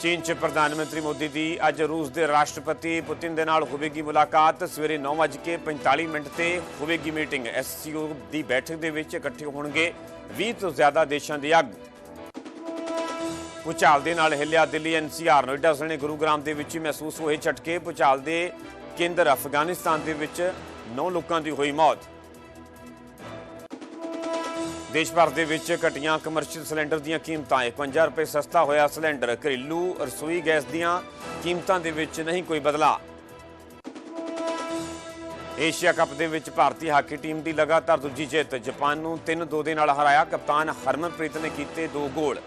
ਚੀਨ 'ਚ ਪ੍ਰਧਾਨ ਮੰਤਰੀ ਮੋਦੀ ਦੀ ਅੱਜ ਰੂਸ ਦੇ ਰਾਸ਼ਟਰਪਤੀ ਪੁਤਿਨ ਦੇ ਨਾਲ ਹੋਵੇਗੀ ਮੁਲਾਕਾਤ। ਸਵੇਰੇ 9:45 ਮਿੰਟ ਤੇ ਹੋਵੇਗੀ ਮੀਟਿੰਗ। ਐਸਸੀਓ ਦੀ ਬੈਠਕ ਦੇ ਵਿੱਚ ਇਕੱਠੇ ਹੋਣਗੇ 20 ਤੋਂ ਜ਼ਿਆਦਾ ਦੇਸ਼ਾਂ ਦੇ ਆਗੂ। ਭੁਚਾਲ ਦੇ ਨਾਲ ਹਿੱਲਿਆ ਦਿੱਲੀ ਐਨਸੀਆਰ ਨੋਇਡਾ ਸਣੇ ਗੁਰੂਗ੍ਰਾਮ ਦੇ ਵਿੱਚ ਹੀ ਮਹਿਸੂਸ ਹੋਏ ਝਟਕੇ। ਭੁਚਾਲ ਦੇ ਕੇਂਦਰ ਅਫਗਾਨਿਸਤਾਨ ਦੇ ਵਿੱਚ 9 ਲੋਕਾਂ ਦੀ ਹੋਈ ਮੌਤ। ਦੇਸ਼ ਭਰ ਦੇ ਵਿੱਚ ਘਟੀਆਂ ਕਮਰਸ਼ੀਅਲ ਸਿਲੰਡਰ ਦੀਆਂ ਕੀਮਤਾਂ 51 ਰੁਪਏ ਸਸਤਾ ਹੋਇਆ ਸਿਲੰਡਰ ਘਰੇਲੂ ਰਸੋਈ ਗੈਸ ਦੀਆਂ ਕੀਮਤਾਂ ਦੇ ਵਿੱਚ ਨਹੀਂ ਕੋਈ ਬਦਲਾਅ ਏਸ਼ੀਆ ਕੱਪ ਦੇ ਵਿੱਚ ਭਾਰਤੀ ਹਾਕੀ ਟੀਮ ਦੀ ਲਗਾਤਾਰ ਦੂਜੀ ਜਿੱਤ ਜਾਪਾਨ ਨੂੰ 3-2 ਦੇ ਨਾਲ ਹਰਾਇਆ ਕਪਤਾਨ ਹਰਮਨਪ੍ਰੀਤ ਨੇ ਕੀਤੇ ਦੋ ਗੋਲ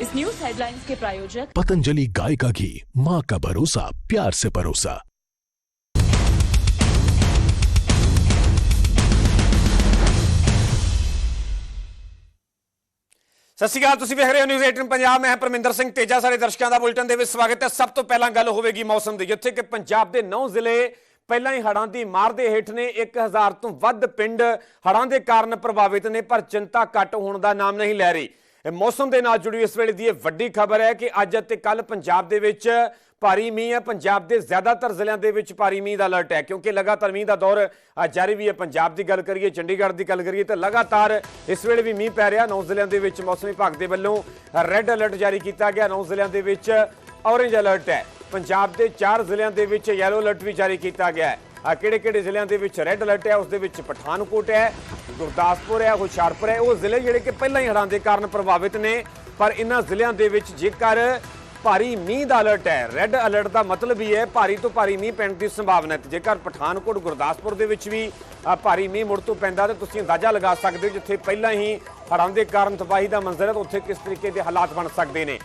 इस न्यूज हेडलाइंस के प्रायोजक पतंजलि गाय का घी माँ का भरोसा प्यार से परोसा ਸਤਿ ਸ਼੍ਰੀ ਅਕਾਲ, ਤੁਸੀਂ ਵੇਖ ਰਹੇ ਹੋ ਨਿਊਜ਼ 18 ਪੰਜਾਬ। ਮੈਂ ਪਰਮਿੰਦਰ ਸਿੰਘ ਤੇਜਾ। ਸਾਰੇ ਦਰਸ਼ਕਾਂ ਦਾ ਬੁਲਟਨ ਦੇ ਵਿੱਚ ਸਵਾਗਤ ਹੈ। ਸਭ ਤੋਂ ਪਹਿਲਾਂ ਗੱਲ ਹੋਵੇਗੀ ਮੌਸਮ ਦੀ, ਜਿੱਥੇ ਕਿ ਪੰਜਾਬ ਦੇ 9 ਜ਼ਿਲ੍ਹੇ ਪਹਿਲਾਂ ਹੀ ਹੜ੍ਹਾਂ ਦੀ ਮਾਰ ਦੇ ਹੇਠ ਨੇ। 1000 ਤੋਂ ਵੱਧ ਪਿੰਡ ਹੜ੍ਹਾਂ ਦੇ ਕਾਰਨ ਪ੍ਰਭਾਵਿਤ ਨੇ, ਪਰ ਚਿੰਤਾ ਘੱਟ ਹੋਣ ਦਾ ਨਾਮ ਨਹੀਂ ਲੈ ਰਹੀ। ਮੌਸਮ ਦੇ ਨਾਲ ਜੁੜੀ ਇਸ ਵੇਲੇ ਦੀ ਇਹ ਵੱਡੀ ਖਬਰ ਹੈ ਕਿ ਅੱਜ ਅਤੇ ਕੱਲ ਪੰਜਾਬ ਦੇ ਵਿੱਚ ਭਾਰੀ ਮੀਂਹ ਹੈ। ਪੰਜਾਬ ਦੇ ਜ਼ਿਆਦਾਤਰ ਜ਼ਿਲ੍ਹਿਆਂ ਦੇ ਵਿੱਚ ਭਾਰੀ ਮੀਂਹ ਦਾ ਅਲਰਟ ਹੈ, ਕਿਉਂਕਿ ਲਗਾਤਾਰ ਮੀਂਹ ਦਾ ਦੌਰ ਜਾਰੀ ਵੀ ਹੈ। ਪੰਜਾਬ ਦੀ ਗੱਲ ਕਰੀਏ, ਚੰਡੀਗੜ੍ਹ ਦੀ ਗੱਲ ਕਰੀਏ, ਤਾਂ ਲਗਾਤਾਰ ਇਸ ਵੇਲੇ ਵੀ ਮੀਂਹ ਪੈ ਰਿਹਾ। ਨੌ ਜ਼ਿਲ੍ਹਿਆਂ ਦੇ ਵਿੱਚ ਮੌਸਮ ਵਿਭਾਗ ਦੇ ਵੱਲੋਂ ਰੈੱਡ ਅਲਰਟ ਜਾਰੀ ਕੀਤਾ ਗਿਆ। ਨੌ ਜ਼ਿਲ੍ਹਿਆਂ ਦੇ ਵਿੱਚ ਔਰੇਂਜ ਅਲਰਟ ਹੈ। ਪੰਜਾਬ ਦੇ 4 ਜ਼ਿਲ੍ਹਿਆਂ ਦੇ ਵਿੱਚ ਯੈਲੋ ਅਲਰਟ ਵੀ ਜਾਰੀ ਕੀਤਾ ਗਿਆ ਹੈ। ਆ ਕਿਹੜੇ ਕਿਹੜੇ ਜ਼ਿਲ੍ਹਿਆਂ ਦੇ ਵਿੱਚ ਰੈੱਡ ਅਲਰਟ ਹੈ, ਉਸ ਦੇ ਵਿੱਚ ਪਠਾਨਕੋਟ ਹੈ, ਗੁਰਦਾਸਪੁਰ ਹੈ, ਹੁਸ਼ਿਆਰਪੁਰ ਹੈ। ਉਹ ਜ਼ਿਲ੍ਹੇ ਜਿਹੜੇ ਕਿ ਪਹਿਲਾਂ ਹੀ ਹੜ੍ਹਾਂ ਦੇ ਕਾਰਨ ਪ੍ਰਭਾਵਿਤ ਨੇ, ਪਰ ਇਹਨਾਂ ਜ਼ਿਲ੍ਹਿਆਂ ਦੇ ਵਿੱਚ ਜੇਕਰ ਭਾਰੀ ਮੀਂਹ ਦਾ ਅਲਰਟ ਹੈ। ਰੈੱਡ ਅਲਰਟ ਦਾ ਮਤਲਬ ਹੀ ਹੈ ਭਾਰੀ ਤੋਂ ਭਾਰੀ ਮੀਂਹ ਪੈਣ ਦੀ ਸੰਭਾਵਨਾ ਹੈ। ਜੇਕਰ ਪਠਾਨਕੋਟ ਗੁਰਦਾਸਪੁਰ ਦੇ ਵਿੱਚ ਵੀ ਭਾਰੀ ਮੀਂਹ ਮੁੜ ਤੋਂ ਪੈਂਦਾ ਤਾਂ ਤੁਸੀਂ ਅੰਦਾਜ਼ਾ ਲਗਾ ਸਕਦੇ ਹੋ ਜਿੱਥੇ ਪਹਿਲਾਂ ਹੀ ਹੜ੍ਹਾਂ ਦੇ ਕਾਰਨ ਤਬਾਹੀ ਦਾ ਮੰਜ਼ਰ ਹੈ ਉੱਥੇ ਕਿਸ ਤਰੀਕੇ ਦੇ ਹਾਲਾਤ ਬਣ ਸਕਦੇ ਨੇ।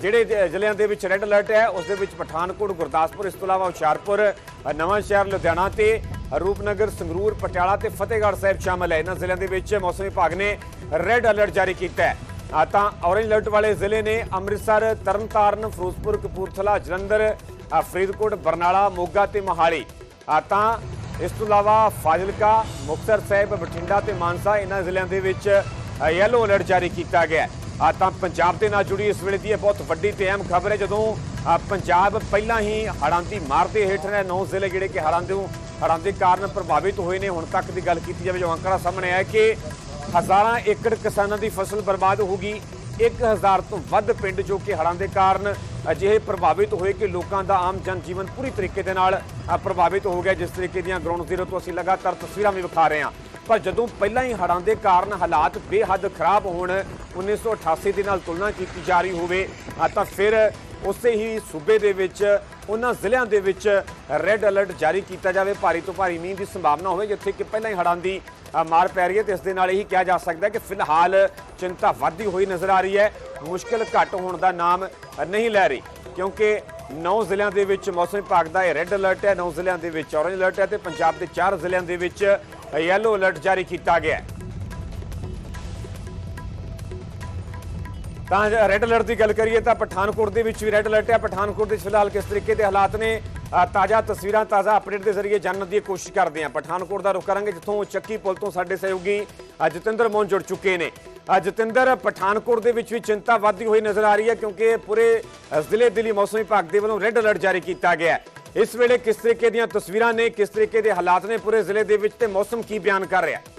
ਜਿਹੜੇ ਜ਼ਿਲ੍ਹਿਆਂ ਦੇ ਵਿੱਚ ਰੈੱਡ ਅਲਰਟ ਹੈ ਉਸ ਦੇ ਵਿੱਚ ਪਠਾਨਕੋਟ ਗੁਰਦਾਸਪੁਰ ਇਸ ਤੋਂ ਇਲਾਵਾ ਹੁਸ਼ਿਆਰਪੁਰ ਅ, ਨਵਾਂ ਸ਼ਹਿਰ ਲੁਧਿਆਣਾ ਤੇ ਰੂਪਨਗਰ ਸੰਗਰੂਰ ਪਟਿਆਲਾ ਤੇ ਫਤਿਹਗੜ੍ਹ ਸਾਹਿਬ ਸ਼ਾਮਲ ਹੈ। ਇਹਨਾਂ ਜ਼ਿਲ੍ਹਿਆਂ ਦੇ ਵਿੱਚ ਮੌਸਮ ਵਿਭਾਗ ਨੇ ਰੈੱਡ ਅਲਰਟ ਜਾਰੀ ਕੀਤਾ ਹੈ। ਤਾਂ ਔਰੇਂਜ ਅਲਰਟ ਵਾਲੇ ਜ਼ਿਲ੍ਹੇ ਨੇ ਅੰਮ੍ਰਿਤਸਰ, ਤਰਨਤਾਰਨ, ਫਿਰੋਜ਼ਪੁਰ, ਕਪੂਰਥਲਾ, ਜਲੰਧਰ ਫਰੀਦਕੋਟ, ਬਰਨਾਲਾ, ਮੋਗਾ ਤੇ ਮੋਹਾਲੀ। ਤਾਂ ਇਸ ਤੋਂ ਇਲਾਵਾ ਫਾਜ਼ਿਲਕਾ, ਮੁਕਤਸਰ ਸਾਹਿਬ, ਬਠਿੰਡਾ ਤੇ ਮਾਨਸਾ ਇਹਨਾਂ ਜ਼ਿਲ੍ਹਿਆਂ ਦੇ ਵਿੱਚ ਯੈਲੋ ਅਲਰਟ ਜਾਰੀ ਕੀਤਾ ਗਿਆ ਆ ਤਾਂ ਪੰਜਾਬ ਦੇ ਨਾਲ ਜੁੜੀ ਇਸ ਵੇਲੇ ਦੀ ਇਹ ਬਹੁਤ ਵੱਡੀ ਤੇ ਅਹਿਮ ਖਬਰ ਹੈ, ਜਦੋਂ ਪੰਜਾਬ ਪਹਿਲਾਂ ਹੀ ਹੜ੍ਹਾਂ ਦੀ ਮਾਰ ਦੇ ਹੇਠ ਨੇ ਨੌ ਜ਼ਿਲ੍ਹੇ ਜਿਹੜੇ ਕਿ ਹੜ੍ਹਾਂ ਦੇ ਹੜ੍ਹਾਂ ਦੇ ਕਾਰਨ ਪ੍ਰਭਾਵਿਤ ਹੋਏ ਨੇ। ਹੁਣ ਤੱਕ ਦੀ ਗੱਲ ਕੀਤੀ ਜਾਵੇ, ਜੋ ਅੰਕੜਾ ਸਾਹਮਣੇ ਆਇਆ ਕਿ ਹਜ਼ਾਰਾਂ ਏਕੜ ਕਿਸਾਨਾਂ ਦੀ ਫਸਲ ਬਰਬਾਦ ਹੋ ਗਈ। 1000 ਤੋਂ ਵੱਧ ਪਿੰਡ ਜੋ ਕਿ ਹੜ੍ਹਾਂ ਦੇ ਕਾਰਨ ਅਜਿਹੇ ਪ੍ਰਭਾਵਿਤ ਹੋਏ ਕਿ ਲੋਕਾਂ ਦਾ ਆਮ ਜਨ ਜੀਵਨ ਪੂਰੀ ਤਰੀਕੇ ਦੇ ਨਾਲ ਪ੍ਰਭਾਵਿਤ ਹੋ ਗਿਆ, ਜਿਸ ਤਰੀਕੇ ਦੀਆਂ ਗਰਾਊਂਡ ਜ਼ੀਰੋ ਤੋਂ ਅਸੀਂ ਲਗਾਤਾਰ ਤਸਵੀਰਾਂ ਵੀ ਵਿਖਾ ਰਹੇ ਹਾਂ। ਪਰ ਜਦੋਂ ਪਹਿਲਾਂ ਹੀ ਹੜ੍ਹਾਂ ਦੇ ਕਾਰਨ ਹਾਲਾਤ ਬੇਹੱਦ ਖਰਾਬ ਹੋਣ 1988 ਦੇ ਨਾਲ ਤੁਲਨਾ ਕੀਤੀ ਜਾ ਰਹੀ ਹੋਵੇ ਤਾਂ ਫਿਰ ਉਸੇ ਹੀ ਸੂਬੇ ਦੇ ਵਿੱਚ, ਉਹਨਾਂ ਜ਼ਿਲ੍ਹਿਆਂ ਦੇ ਵਿੱਚ ਰੈੱਡ ਅਲਰਟ ਜਾਰੀ ਕੀਤਾ ਜਾਵੇ। ਭਾਰੀ ਤੋਂ ਭਾਰੀ ਮੀਂਹ ਦੀ ਸੰਭਾਵਨਾ ਹੋਵੇ, ਜਿੱਥੇ ਕਿ ਪਹਿਲਾਂ ਹੀ ਹੜ੍ਹਾਂ ਦੀ ਮਾਰ ਪੈ ਰਹੀ ਹੈ ਤੇ ਇਸ ਦੇ ਨਾਲ ਇਹੀ ਕਿਹਾ ਜਾ ਸਕਦਾ ਹੈ ਕਿ ਫਿਲਹਾਲ ਚਿੰਤਾ ਵੱਧਦੀ ਹੋਈ ਨਜ਼ਰ ਆ ਰਹੀ ਹੈ। ਮੁਸ਼ਕਲ ਘੱਟ ਹੋਣ ਦਾ ਨਾਮ ਨਹੀਂ ਲੈ ਰਹੀ, ਕਿਉਂਕਿ 9 ਜ਼ਿਲ੍ਹਿਆਂ ਦੇ ਵਿੱਚ ਮੌਸਮ ਵਿਭਾਗ ਦਾ ਇਹ ਰੈੱਡ ਅਲਰਟ ਹੈ 9 ਜ਼ਿਲ੍ਹਿਆਂ ਦੇ ਵਿੱਚ ਔਰੇਂਜ ਅਲਰਟ ਹੈ ਤੇ ਪੰਜਾਬ ਦੇ 4 ਜ਼ਿਲ੍ਹਿਆਂ ਦੇ ਵਿੱਚ ਯੈਲੋ ਅਲਰਟ ਜਾਰੀ ਕੀਤਾ ਗਿਆ ਹੈ। ਤਾਂ ਰੈੱਡ ਅਲਰਟ ਦੀ ਗੱਲ ਕਰੀਏ ਤਾਂ ਪਠਾਨਕੋਟ ਦੇ ਵਿੱਚ ਵੀ ਰੈੱਡ ਅਲਰਟ ਹੈ। ਪਠਾਨਕੋਟ ਦੇ ਫਿਲਹਾਲ ਕਿਸ ਤਰੀਕੇ ਦੇ ਹਾਲਾਤ ਨੇ ਤਾਜ਼ਾ ਤਸਵੀਰਾਂ ਤਾਜ਼ਾ ਅਪਡੇਟ ਦੇ ਜ਼ਰੀਏ ਜਾਣਨ ਦੀ ਕੋਸ਼ਿਸ਼ ਕਰਦੇ ਹਾਂ। ਪਠਾਨਕੋਟ ਦਾ ਰੁਖ ਕਰਾਂਗੇ ਜਿੱਥੋਂ ਚੱਕੀ ਪੁਲ ਤੋਂ ਸਾਡੇ ਸਹਿਯੋਗੀ ਜਤਿੰਦਰ ਮੋਹਨ ਜੁੜ ਚੁੱਕੇ ਨੇ। ਜਤਿੰਦਰ ਪਠਾਨਕੋਟ ਦੇ ਵਿੱਚ ਵੀ ਚਿੰਤਾ ਵੱਧਦੀ ਹੋਈ ਨਜ਼ਰ ਆ ਰਹੀ ਹੈ ਕਿਉਂਕਿ ਪੂਰੇ ਅ, ਜ਼ਿਲ੍ਹੇ ਦਿੱਲੀ ਮੌਸਮ ਵਿਭਾਗ ਦੇ ਵੱਲੋਂ ਰੈੱਡ ਅਲਰਟ ਜਾਰੀ ਕੀਤਾ ਗਿਆ ਹੈ। ਇਸ ਵੇਲੇ ਕਿਸ ਤਰੀਕੇ ਦੀਆਂ ਤਸਵੀਰਾਂ ਨੇ ਕਿਸ ਤਰੀਕੇ ਦੇ ਹਾਲਾਤ ਨੇ ਪੂਰੇ ਜ਼ਿਲ੍ਹੇ ਦੇ ਵਿੱਚ ਤੇ ਮੌਸਮ ਕੀ ਬਿਆਨ ਕਰ ਰਿਹਾ ਹੈ?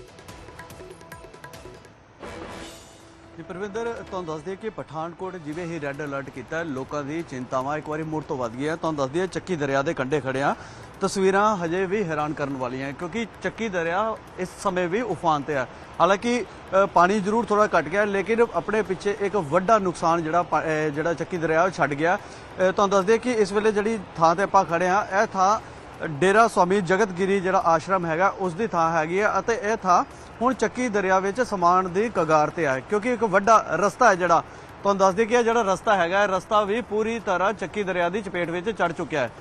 ਜੀ, ਪ੍ਰਵਿੰਦਰ, ਤੁਹਾਨੂੰ ਦੱਸ ਦਈਏ ਕਿ ਪਠਾਨਕੋਟ ਜਿਵੇਂ ਹੀ ਰੈੱਡ ਅਲਰਟ ਕੀਤਾ, ਲੋਕਾਂ ਦੀ ਚਿੰਤਾਵਾਂ ਇੱਕ ਵਾਰੀ ਮੁੜ ਤੋਂ ਵੱਧ ਗਈਆਂ। ਤੁਹਾਨੂੰ ਦੱਸ ਦਈਏ, ਚੱਕੀ ਦਰਿਆ ਦੇ ਕੰਢੇ ਖੜੇ ਆ ਤਸਵੀਰਾਂ ਹਜੇ ਵੀ ਹੈਰਾਨ ਕਰਨ ਵਾਲੀਆਂ ਕਿਉਂਕਿ ਚੱਕੀ ਦਰਿਆ ਇਸ ਸਮੇਂ ਵੀ ਉਫਾਨ ਤੇ ਹੈ। ਹਾਲਾਂਕਿ ਪਾਣੀ ਜ਼ਰੂਰ ਥੋੜਾ ਘਟ ਗਿਆ, ਲੇਕਿਨ ਆਪਣੇ ਪਿੱਛੇ ਇੱਕ ਵੱਡਾ ਨੁਕਸਾਨ ਜਿਹੜਾ ਜਿਹੜਾ ਚੱਕੀ ਦਰਿਆ ਉਹ ਛੱਡ ਗਿਆ। ਤੁਹਾਨੂੰ ਦੱਸ ਦਈਏ ਕਿ ਇਸ ਵੇਲੇ ਜਿਹੜੀ ਥਾਂ ਤੇ ਆਪਾਂ ਖੜੇ ਆ ਇਹ ਥਾਂ ਡੇਰਾ ਸਵਾਮੀ ਜਗਤਗਿਰੀ ਜਿਹੜਾ ਆਸ਼ਰਮ ਹੈਗਾ, ਉਸ ਦੀ ਥਾਂ ਹੈਗੀ ਹੈ ਅਤੇ ਇਹ ਥਾਂ ਹੁਣ ਚੱਕੀ ਦਰਿਆ ਵਿੱਚ ਸਮਾਨ ਦੀ ਕਗਾਰ ਤੇ ਹੈ ਕਿਉਂਕਿ ਇੱਕ ਵੱਡਾ ਰਸਤਾ ਹੈ ਜਿਹੜਾ, ਤੁਹਾਨੂੰ ਦੱਸ ਦਈਏ ਕਿ ਇਹ ਜਿਹੜਾ ਰਸਤਾ ਹੈਗਾ ਰਸਤਾ ਵੀ ਪੂਰੀ ਤਰ੍ਹਾਂ ਚੱਕੀ ਦਰਿਆ ਦੀ ਚਪੇਟ ਵਿੱਚ ਚੜ ਚੁੱਕਿਆ ਹੈ।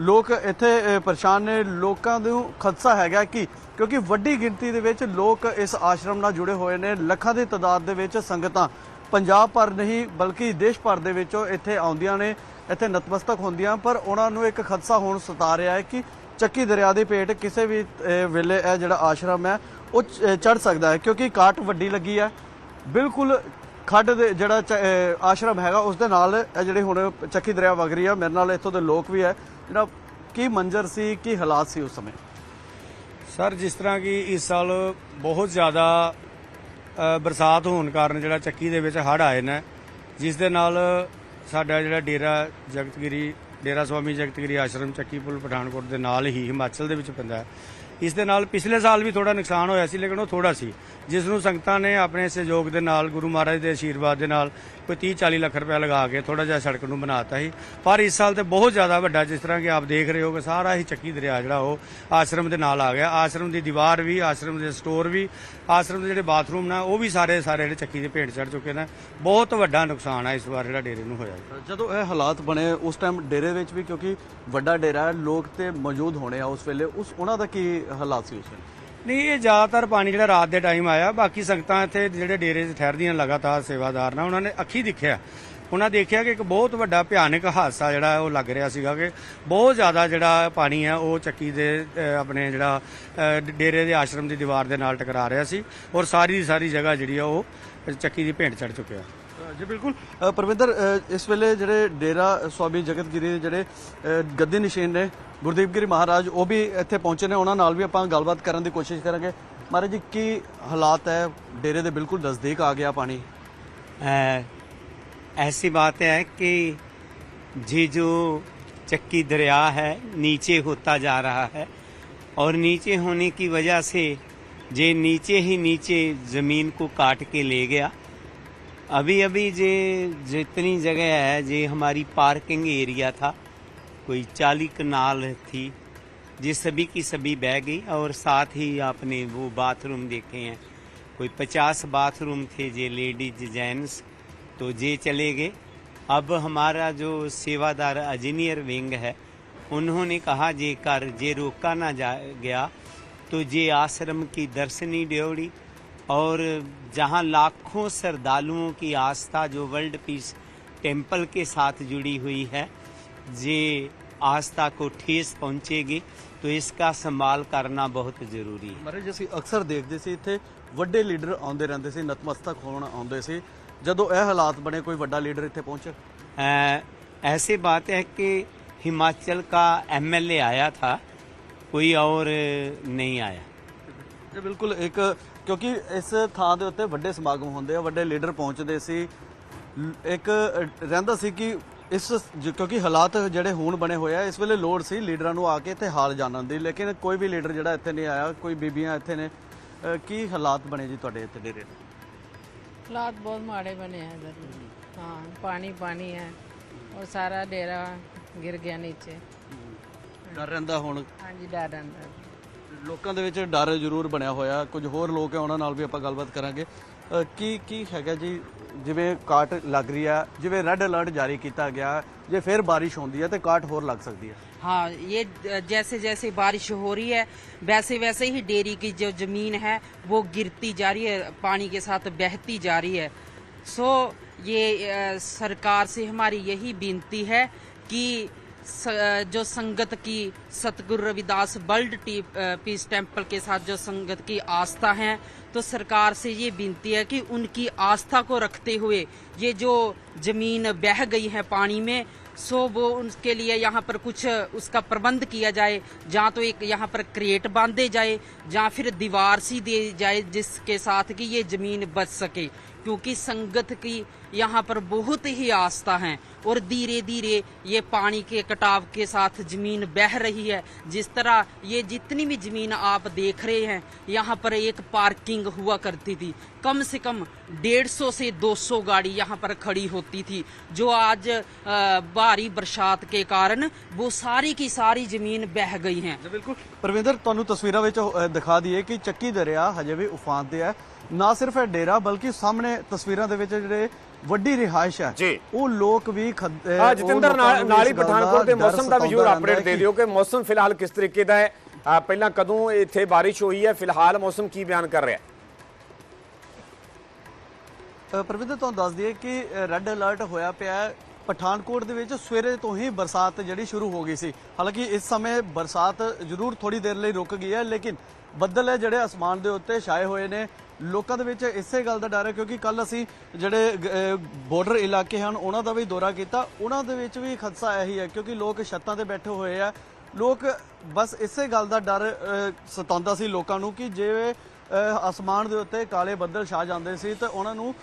ਲੋਕ ਇੱਥੇ ਪਰੇਸ਼ਾਨ ਨੇ। ਲੋਕਾਂ ਨੂੰ ਖਦਸ਼ਾ ਹੈਗਾ ਕਿ, ਕਿਉਂਕਿ ਵੱਡੀ ਗਿਣਤੀ ਦੇ ਵਿੱਚ ਲੋਕ ਇਸ ਆਸ਼ਰਮ ਨਾਲ ਜੁੜੇ ਹੋਏ ਨੇ। ਲੱਖਾਂ ਦੀ ਤਾਦਾਦ ਦੇ ਵਿੱਚ ਸੰਗਤਾਂ ਪੰਜਾਬ ਭਰ ਨਹੀਂ, ਬਲਕਿ ਦੇਸ਼ ਭਰ ਦੇ ਵਿੱਚੋਂ ਇੱਥੇ ਆਉਂਦੀਆਂ ਨੇ, ਇੱਥੇ ਨਤਮਸਤਕ ਹੁੰਦੀਆਂ, ਪਰ ਉਹਨਾਂ ਨੂੰ ਇੱਕ ਖਦਸ਼ਾ ਹੋਣ ਸਤਾ ਰਿਹਾ ਹੈ ਕਿ ਚੱਕੀ ਦਰਿਆ ਦੀ ਭੇਟ ਕਿਸੇ ਵੀ ਵੇਲੇ ਇਹ ਜਿਹੜਾ ਆਸ਼ਰਮ ਹੈ, ਉਹ ਚੜ ਸਕਦਾ ਹੈ, ਕਿਉਂਕਿ ਕਾਟ ਵੱਡੀ ਲੱਗੀ ਹੈ। ਬਿਲਕੁਲ ਖੱਡ ਦੇ ਜਿਹੜਾ ਚ- ਆਸ਼ਰਮ ਹੈਗਾ, ਉਸ ਦੇ ਨਾਲ ਇਹ ਜਿਹੜੇ ਹੁਣ ਚੱਕੀ ਦਰਿਆ ਵਗ ਰਹੀ ਆ ਮੇਰੇ ਨਾਲ ਇੱਥੋਂ ਦੇ ਲੋਕ ਵੀ ਹੈ। ਜਿਹੜਾ ਕੀ ਮੰਜ਼ਰ ਸੀ, ਕੀ ਹਾਲਾਤ ਸੀ ਉਸ ਸਮੇਂ? ਸਰ, ਜਿਸ ਤਰ੍ਹਾਂ ਕਿ ਇਸ ਸਾਲ ਬਹੁਤ ਜ਼ਿਆਦਾ ਬਰਸਾਤ ਹੋਣ ਕਾਰਨ ਜਿਹੜਾ ਚੱਕੀ ਦੇ ਵਿੱਚ ਹੜ੍ਹ ਆਏ ਨੇ, ਜਿਸ ਦੇ ਨਾਲ ਸਾਡਾ ਜਿਹੜਾ ਡੇਰਾ ਜਗਤਗਿਰੀ, ਡੇਰਾ ਸਵਾਮੀ ਜਗਤਗਿਰੀ ਆਸ਼ਰਮ ਚੱਕੀ ਪੁਲ ਪਠਾਨਕੋਟ ਦੇ ਨਾਲ ਹੀ ਹਿਮਾਚਲ ਦੇ ਵਿੱਚ ਪੈਂਦਾ ਹੈ। ਇਸ ਦੇ ਨਾਲ ਪਿਛਲੇ ਸਾਲ ਵੀ ਥੋੜਾ ਨੁਕਸਾਨ ਹੋਇਆ ਸੀ, ਲੇਕਿਨ ਉਹ ਥੋੜਾ ਸੀ। ਜਿਸ ਨੂੰ ਸੰਗਤਾਂ ਨੇ ਆਪਣੇ ਸਹਿਯੋਗ ਦੇ ਨਾਲ, ਗੁਰੂ ਮਹਾਰਾਜ ਦੇ ਆਸ਼ੀਰਵਾਦ ਦੇ ਨਾਲ ਕੋਈ 30 40 ਲੱਖ ਰੁਪਏ ਲਗਾ ਕੇ ਥੋੜਾ ਜਿਹਾ ਸੜਕ ਨੂੰ ਬਣਾਤਾ ਸੀ। ਪਰ ਇਸ ਸਾਲ ਤੇ ਬਹੁਤ ਜ਼ਿਆਦਾ ਵੱਡਾ, ਜਿਸ ਤਰ੍ਹਾਂ ਕਿ ਆਪ ਦੇਖ ਰਹੇ ਹੋ ਕਿ ਸਾਰਾ ਹੀ ਚੱਕੀ ਦਰਿਆ ਜਿਹੜਾ ਉਹ ਆਸ਼ਰਮ ਦੇ ਨਾਲ ਆ ਗਿਆ। ਆਸ਼ਰਮ ਦੀ ਦੀਵਾਰ ਵੀ, ਆਸ਼ਰਮ ਦੇ ਸਟੋਰ ਵੀ, ਆਸ਼ਰਮ ਦੇ ਜਿਹੜੇ ਬਾਥਰੂਮ ਨੇ, ਉਹ ਵੀ ਸਾਰੇ ਸਾਰੇ ਜਿਹੜੇ ਚੱਕੀ ਦੇ ਭੇਟ ਚੜ ਚੁੱਕੇ ਨੇ। ਬਹੁਤ ਵੱਡਾ ਨੁਕਸਾਨ ਹੈ ਇਸ ਵਾਰ ਜਿਹੜਾ ਡੇਰੇ ਨੂੰ ਹੋਇਆ। ਜਦੋਂ ਇਹ ਹਾਲਾਤ ਬਣੇ, ਉਸ ਟਾਈਮ ਡੇਰੇ ਵਿੱਚ ਵੀ ਕਿਉਂਕਿ ਵੱਡਾ ਡੇਰਾ ਹੈ, ਲੋਕ ਤੇ ਮੌਜੂਦ ਹੋਣੇ ਆ ਉਸ ਵੇਲੇ, ਉਸ ਉਹਨਾਂ ਦਾ ਕੀ ਹਾਲਾਤ ਸੀ ਉਸ ਵੇਲੇ? ਨਹੀਂ, ਇਹ ਜ਼ਿਆਦਾਤਰ ਪਾਣੀ ਜਿਹੜਾ ਰਾਤ ਦੇ ਟਾਈਮ ਆਇਆ। ਬਾਕੀ ਸੰਗਤਾਂ ਇੱਥੇ ਜਿਹੜੇ ਡੇਰੇ 'ਚ ਠਹਿਰਦੀਆਂ ਲਗਾਤਾਰ ਸੇਵਾਦਾਰ ਨਾਲ, ਉਹਨਾਂ ਨੇ ਅੱਖੀ ਦੇਖਿਆ। ਉਹਨਾਂ ਦੇਖਿਆ ਕਿ ਇੱਕ ਬਹੁਤ ਵੱਡਾ ਭਿਆਨਕ ਹਾਦਸਾ ਜਿਹੜਾ ਉਹ ਲੱਗ ਰਿਹਾ ਸੀਗਾ ਕਿ ਬਹੁਤ ਜ਼ਿਆਦਾ ਜਿਹੜਾ ਪਾਣੀ ਆ, ਉਹ ਚੱਕੀ ਦੇ ਆਪਣੇ ਜਿਹੜਾ ਡੇਰੇ ਦੇ ਆਸ਼ਰਮ ਦੀ ਦੀਵਾਰ ਦੇ ਨਾਲ ਟਕਰਾ ਰਿਹਾ ਸੀ ਔਰ ਸਾਰੀ ਦੀ ਸਾਰੀ ਜਗ੍ਹਾ ਜਿਹੜੀ ਆ ਉਹ ਚੱਕੀ ਦੀ ਭੇਂਟ ਚੜ ਚੁੱਕਿਆ। ਜੀ, ਬਿਲਕੁਲ। ਪਰਵਿੰਦਰ ਇਸ ਵੇਲੇ ਜਿਹੜੇ ਡੇਰਾ ਸਵਾਮੀ ਜਗਤਗਿਰੀ ਦੇ ਜਿਹੜੇ ਗੱਦੇ ਗੱਦੀ ਨੇ ਗੁਰਦੀਪ ਗਿਰੀ ਮਹਾਰਾਜ ਉਹ ਵੀ ਇੱਥੇ ਪਹੁੰਚੇ ਨੇ ਉਹਨਾਂ ਨਾਲ ਵੀ ਆਪਾਂ ਗੱਲਬਾਤ ਕਰਨ ਦੀ ਕੋਸ਼ਿਸ਼ ਕਰਾਂਗੇ ਮਹਾਰਾਜ ਜੀ ਕੀ ਹਾਲਾਤ ਹੈ ਡੇਰੇ ਦੇ ਬਿਲਕੁਲ ਨਜ਼ਦੀਕ ਆ ਗਿਆ ਪਾਣੀ अ, ऐसी बात है कि ये जो चक्की दरिया है नीचे होता जा रहा है और नीचे होने की वजह से ये नीचे ही नीचे ज़मीन को काट के ले गया अभी अभी जे जितनी जगह है ये हमारी पार्किंग एरिया था कोई चाली कनाल थी, ये सभी की सभी बह गई और साथ ही आपने वो बाथरूम देखे हैं। कोई पचास बाथरूम थे जे लेडीज़ जेंट्स तो ये चले गए। अब हमारा जो सेवादार इंजीनियर विंग है, उन्होंने कहा जे कर, जे रोका ना जा गया तो ये आश्रम की दर्शनी ड्योड़ी और जहाँ लाखों श्रद्धालुओं की आस्था जो वर्ल्ड पीस टेंपल के साथ जुड़ी हुई है ये आस्था को ठेस पहुंचेगी तो इसका संभाल करना बहुत जरूरी है ਮਹਾਰਾਜ ਜੀ ਅਸੀਂ ਅਕਸਰ ਦੇਖਦੇ ਸੀ ਇੱਥੇ ਵੱਡੇ ਲੀਡਰ ਆਉਂਦੇ ਰਹਿੰਦੇ ਸੀ ਨਤਮਸਤਕ ਹੋਣ ਆਉਂਦੇ ਸੀ ਜਦੋਂ ਇਹ ਹਾਲਾਤ ਬਣੇ ਕੋਈ ਵੱਡਾ ਲੀਡਰ ਇੱਥੇ ਪਹੁੰਚਿਆ अ, ऐसी बात है कि हिमाचल का एमएलए आया था कोई और नहीं आया ਇਹ ਬਿਲਕੁਲ ਇੱਕ ਕਿਉਂਕਿ ਇਸ ਥਾਂ ਦੇ ਉੱਤੇ ਵੱਡੇ ਸਮਾਗਮ ਹੁੰਦੇ ਆ ਵੱਡੇ ਲੀਡਰ ਪਹੁੰਚਦੇ ਸੀ ਲ- ਇੱਕ ਅ, ਰਹਿੰਦਾ ਸੀ ਕਿ ਇਸ ਜ- ਕਿਉਂਕਿ ਹਾਲਾਤ ਜਿਹੜੇ ਹੁਣ ਬਣੇ ਹੋਏ ਆ ਇਸ ਵੇਲੇ ਲੋੜ ਸੀ ਲੀਡਰਾਂ ਨੂੰ ਆ ਕੇ ਇੱਥੇ ਹਾਲ ਜਾਣਨ ਦੀ ਲੇਕਿਨ ਕੋਈ ਵੀ ਲੀਡਰ ਜਿਹੜਾ ਇੱਥੇ ਨਹੀਂ ਆਇਆ ਕੋਈ ਬੀਬੀਆਂ ਇੱਥੇ ਨੇ ਅ, ਕੀ ਹਾਲਾਤ ਬਣੇ ਜੀ ਤੁਹਾਡੇ ਇੱਥੇ ਡੇਰੇ ਦੇ हालात बहुत माड़े बने हैं इधर हाँ पानी पानी है और सारा डेरा गिर गया नीचे ਡਰ ਰਹਿੰਦਾ ਹੁਣ हाँ जी डर अंदर ਲੋਕਾਂ ਦੇ ਵਿੱਚ ਡਰ ਜ਼ਰੂਰ ਬਣਿਆ ਹੋਇਆ ਕੁਝ ਹੋਰ ਲੋਕ ਹੈ ਉਹਨਾਂ ਨਾਲ ਵੀ ਆਪਾਂ ਗੱਲਬਾਤ ਕਰਾਂਗੇ ਅ, ਕੀ ਕੀ ਹੈਗਾ ਜੀ ਜਿਵੇਂ ਕਾਟ ਲੱਗ ਰਹੀ ਆ ਜਿਵੇਂ ਰੈੱਡ ਅਲਰਟ ਜਾਰੀ ਕੀਤਾ ਗਿਆ ਜੇ ਫਿਰ ਬਾਰਿਸ਼ ਹੁੰਦੀ ਹੈ ਤੇ ਕਾਟ ਹੋਰ ਲੱਗ ਸਕਦੀ ਹੈ हाँ ये जैसे जैसे बारिश हो रही है वैसे वैसे ही डेयरी की जो जमीन है वो गिरती जा रही है पानी के साथ बहती जा रही है सो ये अ, सरकार से हमारी यही विनती है कि स- जो संगत की सतगुरु रविदास वर्ल्ड टी- अ, पीस टेम्पल के साथ जो संगत की आस्था है तो सरकार से ये विनती है कि उनकी आस्था को रखते हुए ये जो ज़मीन बह गई है पानी में, सो वो उनके लिए यहाँ पर कुछ उसका प्रबंध किया जाए। जहाँ तो एक यहाँ पर क्रेट बांधे जाए जहाँ फिर दीवार सी दी जाए जिसके साथ कि ये ज़मीन बच सके। क्योंकि संगत की यहाँ पर बहुत ही आस्था है और धीरे धीरे ये पानी के कटाव के साथ जमीन बह रही है जिस तरह ये जितनी भी जमीन आप देख रहे हैं यहाँ पर एक पार्किंग हुआ करती थी कम से कम 150 से 200 गाड़ी यहाँ पर खड़ी होती थी जो आज अ, भारी बरसात के कारण वो सारी की सारी जमीन बह गई हैं ਬਿਲਕੁਲ ਪ੍ਰਵਿੰਦਰ ਤੁਹਾਨੂੰ ਤਸਵੀਰਾਂ ਵਿੱਚ ਅ, ਦਿਖਾ ਦਈਏ ਕਿ ਚੱਕੀ ਦਰਿਆ ਹਜੇ ਵੀ ਉਫਾਨ ਤੇ ਹੈ ਨਾ ਸਿਰਫ ਇਹ ਡੇਰਾ ਬਲਕਿ ਸਾਹਮਣੇ ਤਸਵੀਰਾਂ ਦੇ ਵਿੱਚ ਜਿਹੜੇ ਵੱਡੀ ਰਿਹਾਇਸ਼ ਹੈ। ਉਹ ਲੋਕ ਵੀ ਉਹ ਜਤਿੰਦਰ ਨਾਲ ਹੀ ਪਠਾਨਕੋਟ ਦੇ ਮੌਸਮ ਦਾ ਵੀ ਜ਼ਰੂਰ ਸਤਾਉਂਦਾ ਅਪਡੇਟ ਦੇ ਦਿਓ ਕਿ ਮੌਸਮ ਫਿਲਹਾਲ ਕਿਸ ਤਰੀਕੇ ਦਾ ਹੈ। ਪਹਿਲਾਂ ਕਦੋਂ ਇੱਥੇ ਬਾਰਿਸ਼ ਹੋਈ ਹੈ ਫਿਲਹਾਲ ਮੌਸਮ ਕੀ ਬਿਆਨ ਕਰ ਰਿਹਾ ਹੈ? ਪ੍ਰਵਿੰਦਰ ਤੁਹਾਨੂੰ ਦੱਸ ਦਈਏ ਕਿ ਰੈੱਡ ਅਲਰਟ ਹੋਇਆ ਪਿਆ ਹੈ। ਪਠਾਨਕੋਟ ਦੇ ਵਿੱਚ ਸਵੇਰੇ ਤੋਂ ਹੀ ਬਰਸਾਤ ਜਿਹੜੀ ਸ਼ੁਰੂ ਹੋ ਗਈ ਸੀ। ਹਾਲਾਂਕਿ ਇਸ ਸਮੇਂ ਬਰਸਾਤ ਜ਼ਰੂਰ ਥੋੜੀ ਦੇਰ ਲਈ ਰੁਕ ਗਈ ਹੈ ਲੇਕਿਨ ਬੱਦਲ ਹੈ ਜਿਹੜੇ ਅਸਮਾਨ ਦੇ ਉੱਤੇ ਛਾਏ ਹੋਏ ਨੇ। ਲੋਕਾਂ ਦੇ ਵਿੱਚ ਇਸੇ ਗੱਲ ਦਾ ਡਰ ਹੈ ਕਿਉਂਕਿ ਕੱਲ ਅਸੀਂ ਜਿਹੜੇ ਬਾਰਡਰ ਇਲਾਕੇ ਹਨ ਉਹਨਾਂ ਦਾ ਵੀ ਦੌਰਾ ਕੀਤਾ। ਉਹਨਾਂ ਦੇ ਵਿੱਚ ਵੀ ਖਦਸ਼ਾ ਇਹੀ ਹੈ ਕਿਉਂਕਿ ਲੋਕ ਛੱਤਾਂ ਤੇ ਬੈਠੇ ਹੋਏ ਆ। ਲੋਕ ਬਸ ਇਸੇ ਗੱਲ ਦਾ ਡਰ ਸਤਾਉਂਦਾ ਸੀ ਲੋਕਾਂ ਨੂੰ ਕਿ ਜੇ ਅਸਮਾਨ ਦੇ ਉੱਤੇ ਕਾਲੇ ਬੱਦਲ ਛਾ ਜਾਂਦੇ ਸੀ ਤੇ ਉਹਨਾਂ ਨੂੰ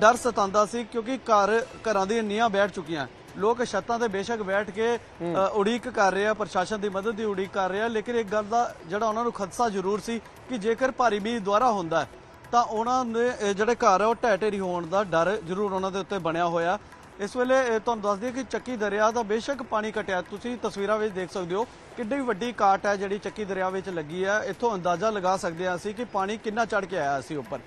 ਡਰ ਸਤਾਉਂਦਾ ਸੀ ਕਿਉਂਕਿ ਘਰ ਘਰਾਂ ਦੀਆਂ ਨੀਹਾਂ ਬੈਠ ਚੁੱਕੀਆਂ। ਲੋਕ ਛੱਤਾਂ ਤੇ ਬੇਸ਼ੱਕ ਬੈਠ ਕੇ ਉਡੀਕ ਕਰ ਰਹੇ ਆ ਪ੍ਰਸ਼ਾਸਨ ਦੀ ਮਦਦ ਦੀ ਉਡੀਕ ਕਰ ਰਹੇ ਆ ਲੇਕਿਨ ਇੱਕ ਗੱਲ ਦਾ ਜਿਹੜਾ ਉਹਨਾਂ ਨੂੰ ਖਦਸ਼ਾ ਜ਼ਰੂਰ ਸੀ ਕਿ ਜੇਕਰ ਭਾਰੀ ਮੀਂਹ ਦੁਆਰਾ ਹੁੰਦਾ ਹੈ, ਤਾਂ ਉਹਨਾਂ ਦੇ ਜਿਹੜੇ ਘਰ ਆ, ਉਹ ਢਹਿ ਢੇਰੀ ਹੋਣ ਦਾ ਡਰ ਜ਼ਰੂਰ ਉਹਨਾਂ ਦੇ ਉੱਤੇ ਬਣਿਆ ਹੋਇਆ। ਇਸ ਵੇਲੇ ਤੁਹਾਨੂੰ ਦੱਸ ਦਈਏ ਕਿ ਚੱਕੀ ਦਰਿਆ ਦਾ ਬੇਸ਼ੱਕ ਪਾਣੀ ਘਟਿਆ ਤੁਸੀਂ ਤਸਵੀਰਾਂ ਵਿੱਚ ਦੇਖ ਸਕਦੇ ਹੋ ਕਿੰਨੀ ਵੱਡੀ ਕਾਟ ਹੈ ਜਿਹੜੀ ਚੱਕੀ ਦਰਿਆ ਵਿੱਚ ਲੱਗੀ ਹੈ। ਇੱਥੋਂ ਅੰਦਾਜ਼ਾ ਲਗਾ ਸਕਦੇ ਹਾਂ ਅਸੀਂ ਕਿ ਪਾਣੀ ਕਿੰਨਾ ਚੜ ਕੇ ਆਇਆ ਸੀ ਉੱਪਰ।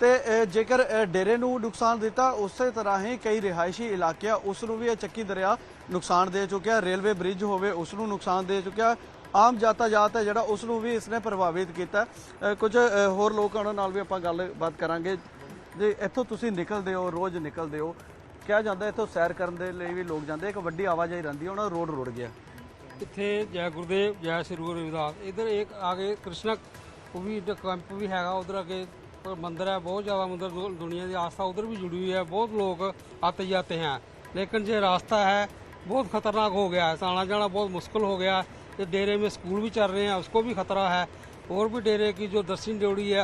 ਤੇ ਜੇਕਰ ਡੇਰੇ ਨੂੰ ਨੁਕਸਾਨ ਦਿੱਤਾ, ਉਸੇ ਤਰ੍ਹਾਂ ਹੀ ਕਈ ਰਿਹਾਇਸ਼ੀ ਇਲਾਕੇ ਆ ਉਸ ਨੂੰ ਵੀ ਇਹ ਚੱਕੀ ਦਰਿਆ ਨੁਕਸਾਨ ਦੇ ਚੁੱਕਿਆ। ਰੇਲਵੇ ਬ੍ਰਿਜ ਹੋਵੇ, ਉਸ ਨੂੰ ਨੁਕਸਾਨ ਦੇ ਚੁੱਕਿਆ। ਆਮ ਜਾਤਾ ਜਾਤ ਹੈ ਜਿਹੜਾ ਉਸ ਨੂੰ ਵੀ ਇਸ ਨੇ ਪ੍ਰਭਾਵਿਤ ਕੀਤਾ। ਕੁਝ ਹੋਰ ਲੋਕ ਉਹਨਾਂ ਨਾਲ ਵੀ ਆਪਾਂ ਗੱਲਬਾਤ ਕਰਾਂਗੇ। ਜੇ ਇੱਥੋਂ ਤੁਸੀਂ ਨਿਕਲਦੇ ਹੋ, ਰੋਜ਼ ਨਿਕਲਦੇ ਹੋ, ਕਿਹਾ ਜਾਂਦਾ ਇੱਥੋਂ ਸੈਰ ਕਰਨ ਦੇ ਲਈ ਵੀ ਲੋਕ ਜਾਂਦੇ ਇੱਕ ਵੱਡੀ ਆਵਾਜਾਈ ਰਹਿੰਦੀ ਹੈ ਉਹਨਾਂ ਰੋਡ ਰੁੜ ਗਿਆ। ਇੱਥੇ ਜੈ ਗੁਰਦੇਵ, ਜੈ ਸ੍ਰੀ ਗੁਰੂ ਰਵਿਦਾਸ ਇਧਰ ਇੱਕ ਆਗੇ ਕ੍ਰਿਸ਼ਨਾ, ਉਹ ਵੀ ਇੱਕ ਕੈਂਪ ਵੀ ਹੈਗਾ, ਉਧਰ ਅਗੇ ਮੰਦਰ ਹੈ, ਬਹੁਤ ਜ਼ਿਆਦਾ ਮੰਦਰ ਦੁਨੀਆ ਦੀ ਆਸਥਾ ਉਧਰ ਵੀ ਜੁੜੀ ਹੋਈ ਹੈ, ਬਹੁਤ ਲੋਕ ਆਤੇ ਜਾਂਦੇ ਹਨ ਲੇਕਿਨ ਜੇ ਰਾਸਤਾ ਹੈ, ਬਹੁਤ ਖਤਰਨਾਕ ਹੋ ਗਿਆ ਹੈ ਸਾਣਾ ਜਾਣਾ ਬਹੁਤ ਮੁਸ਼ਕਲ ਹੋ ਗਿਆ। ये डेरे में स्कूल भी चल रहे हैं उसको भी खतरा है और भी डेरे की जो दर्शन ड्योड़ी है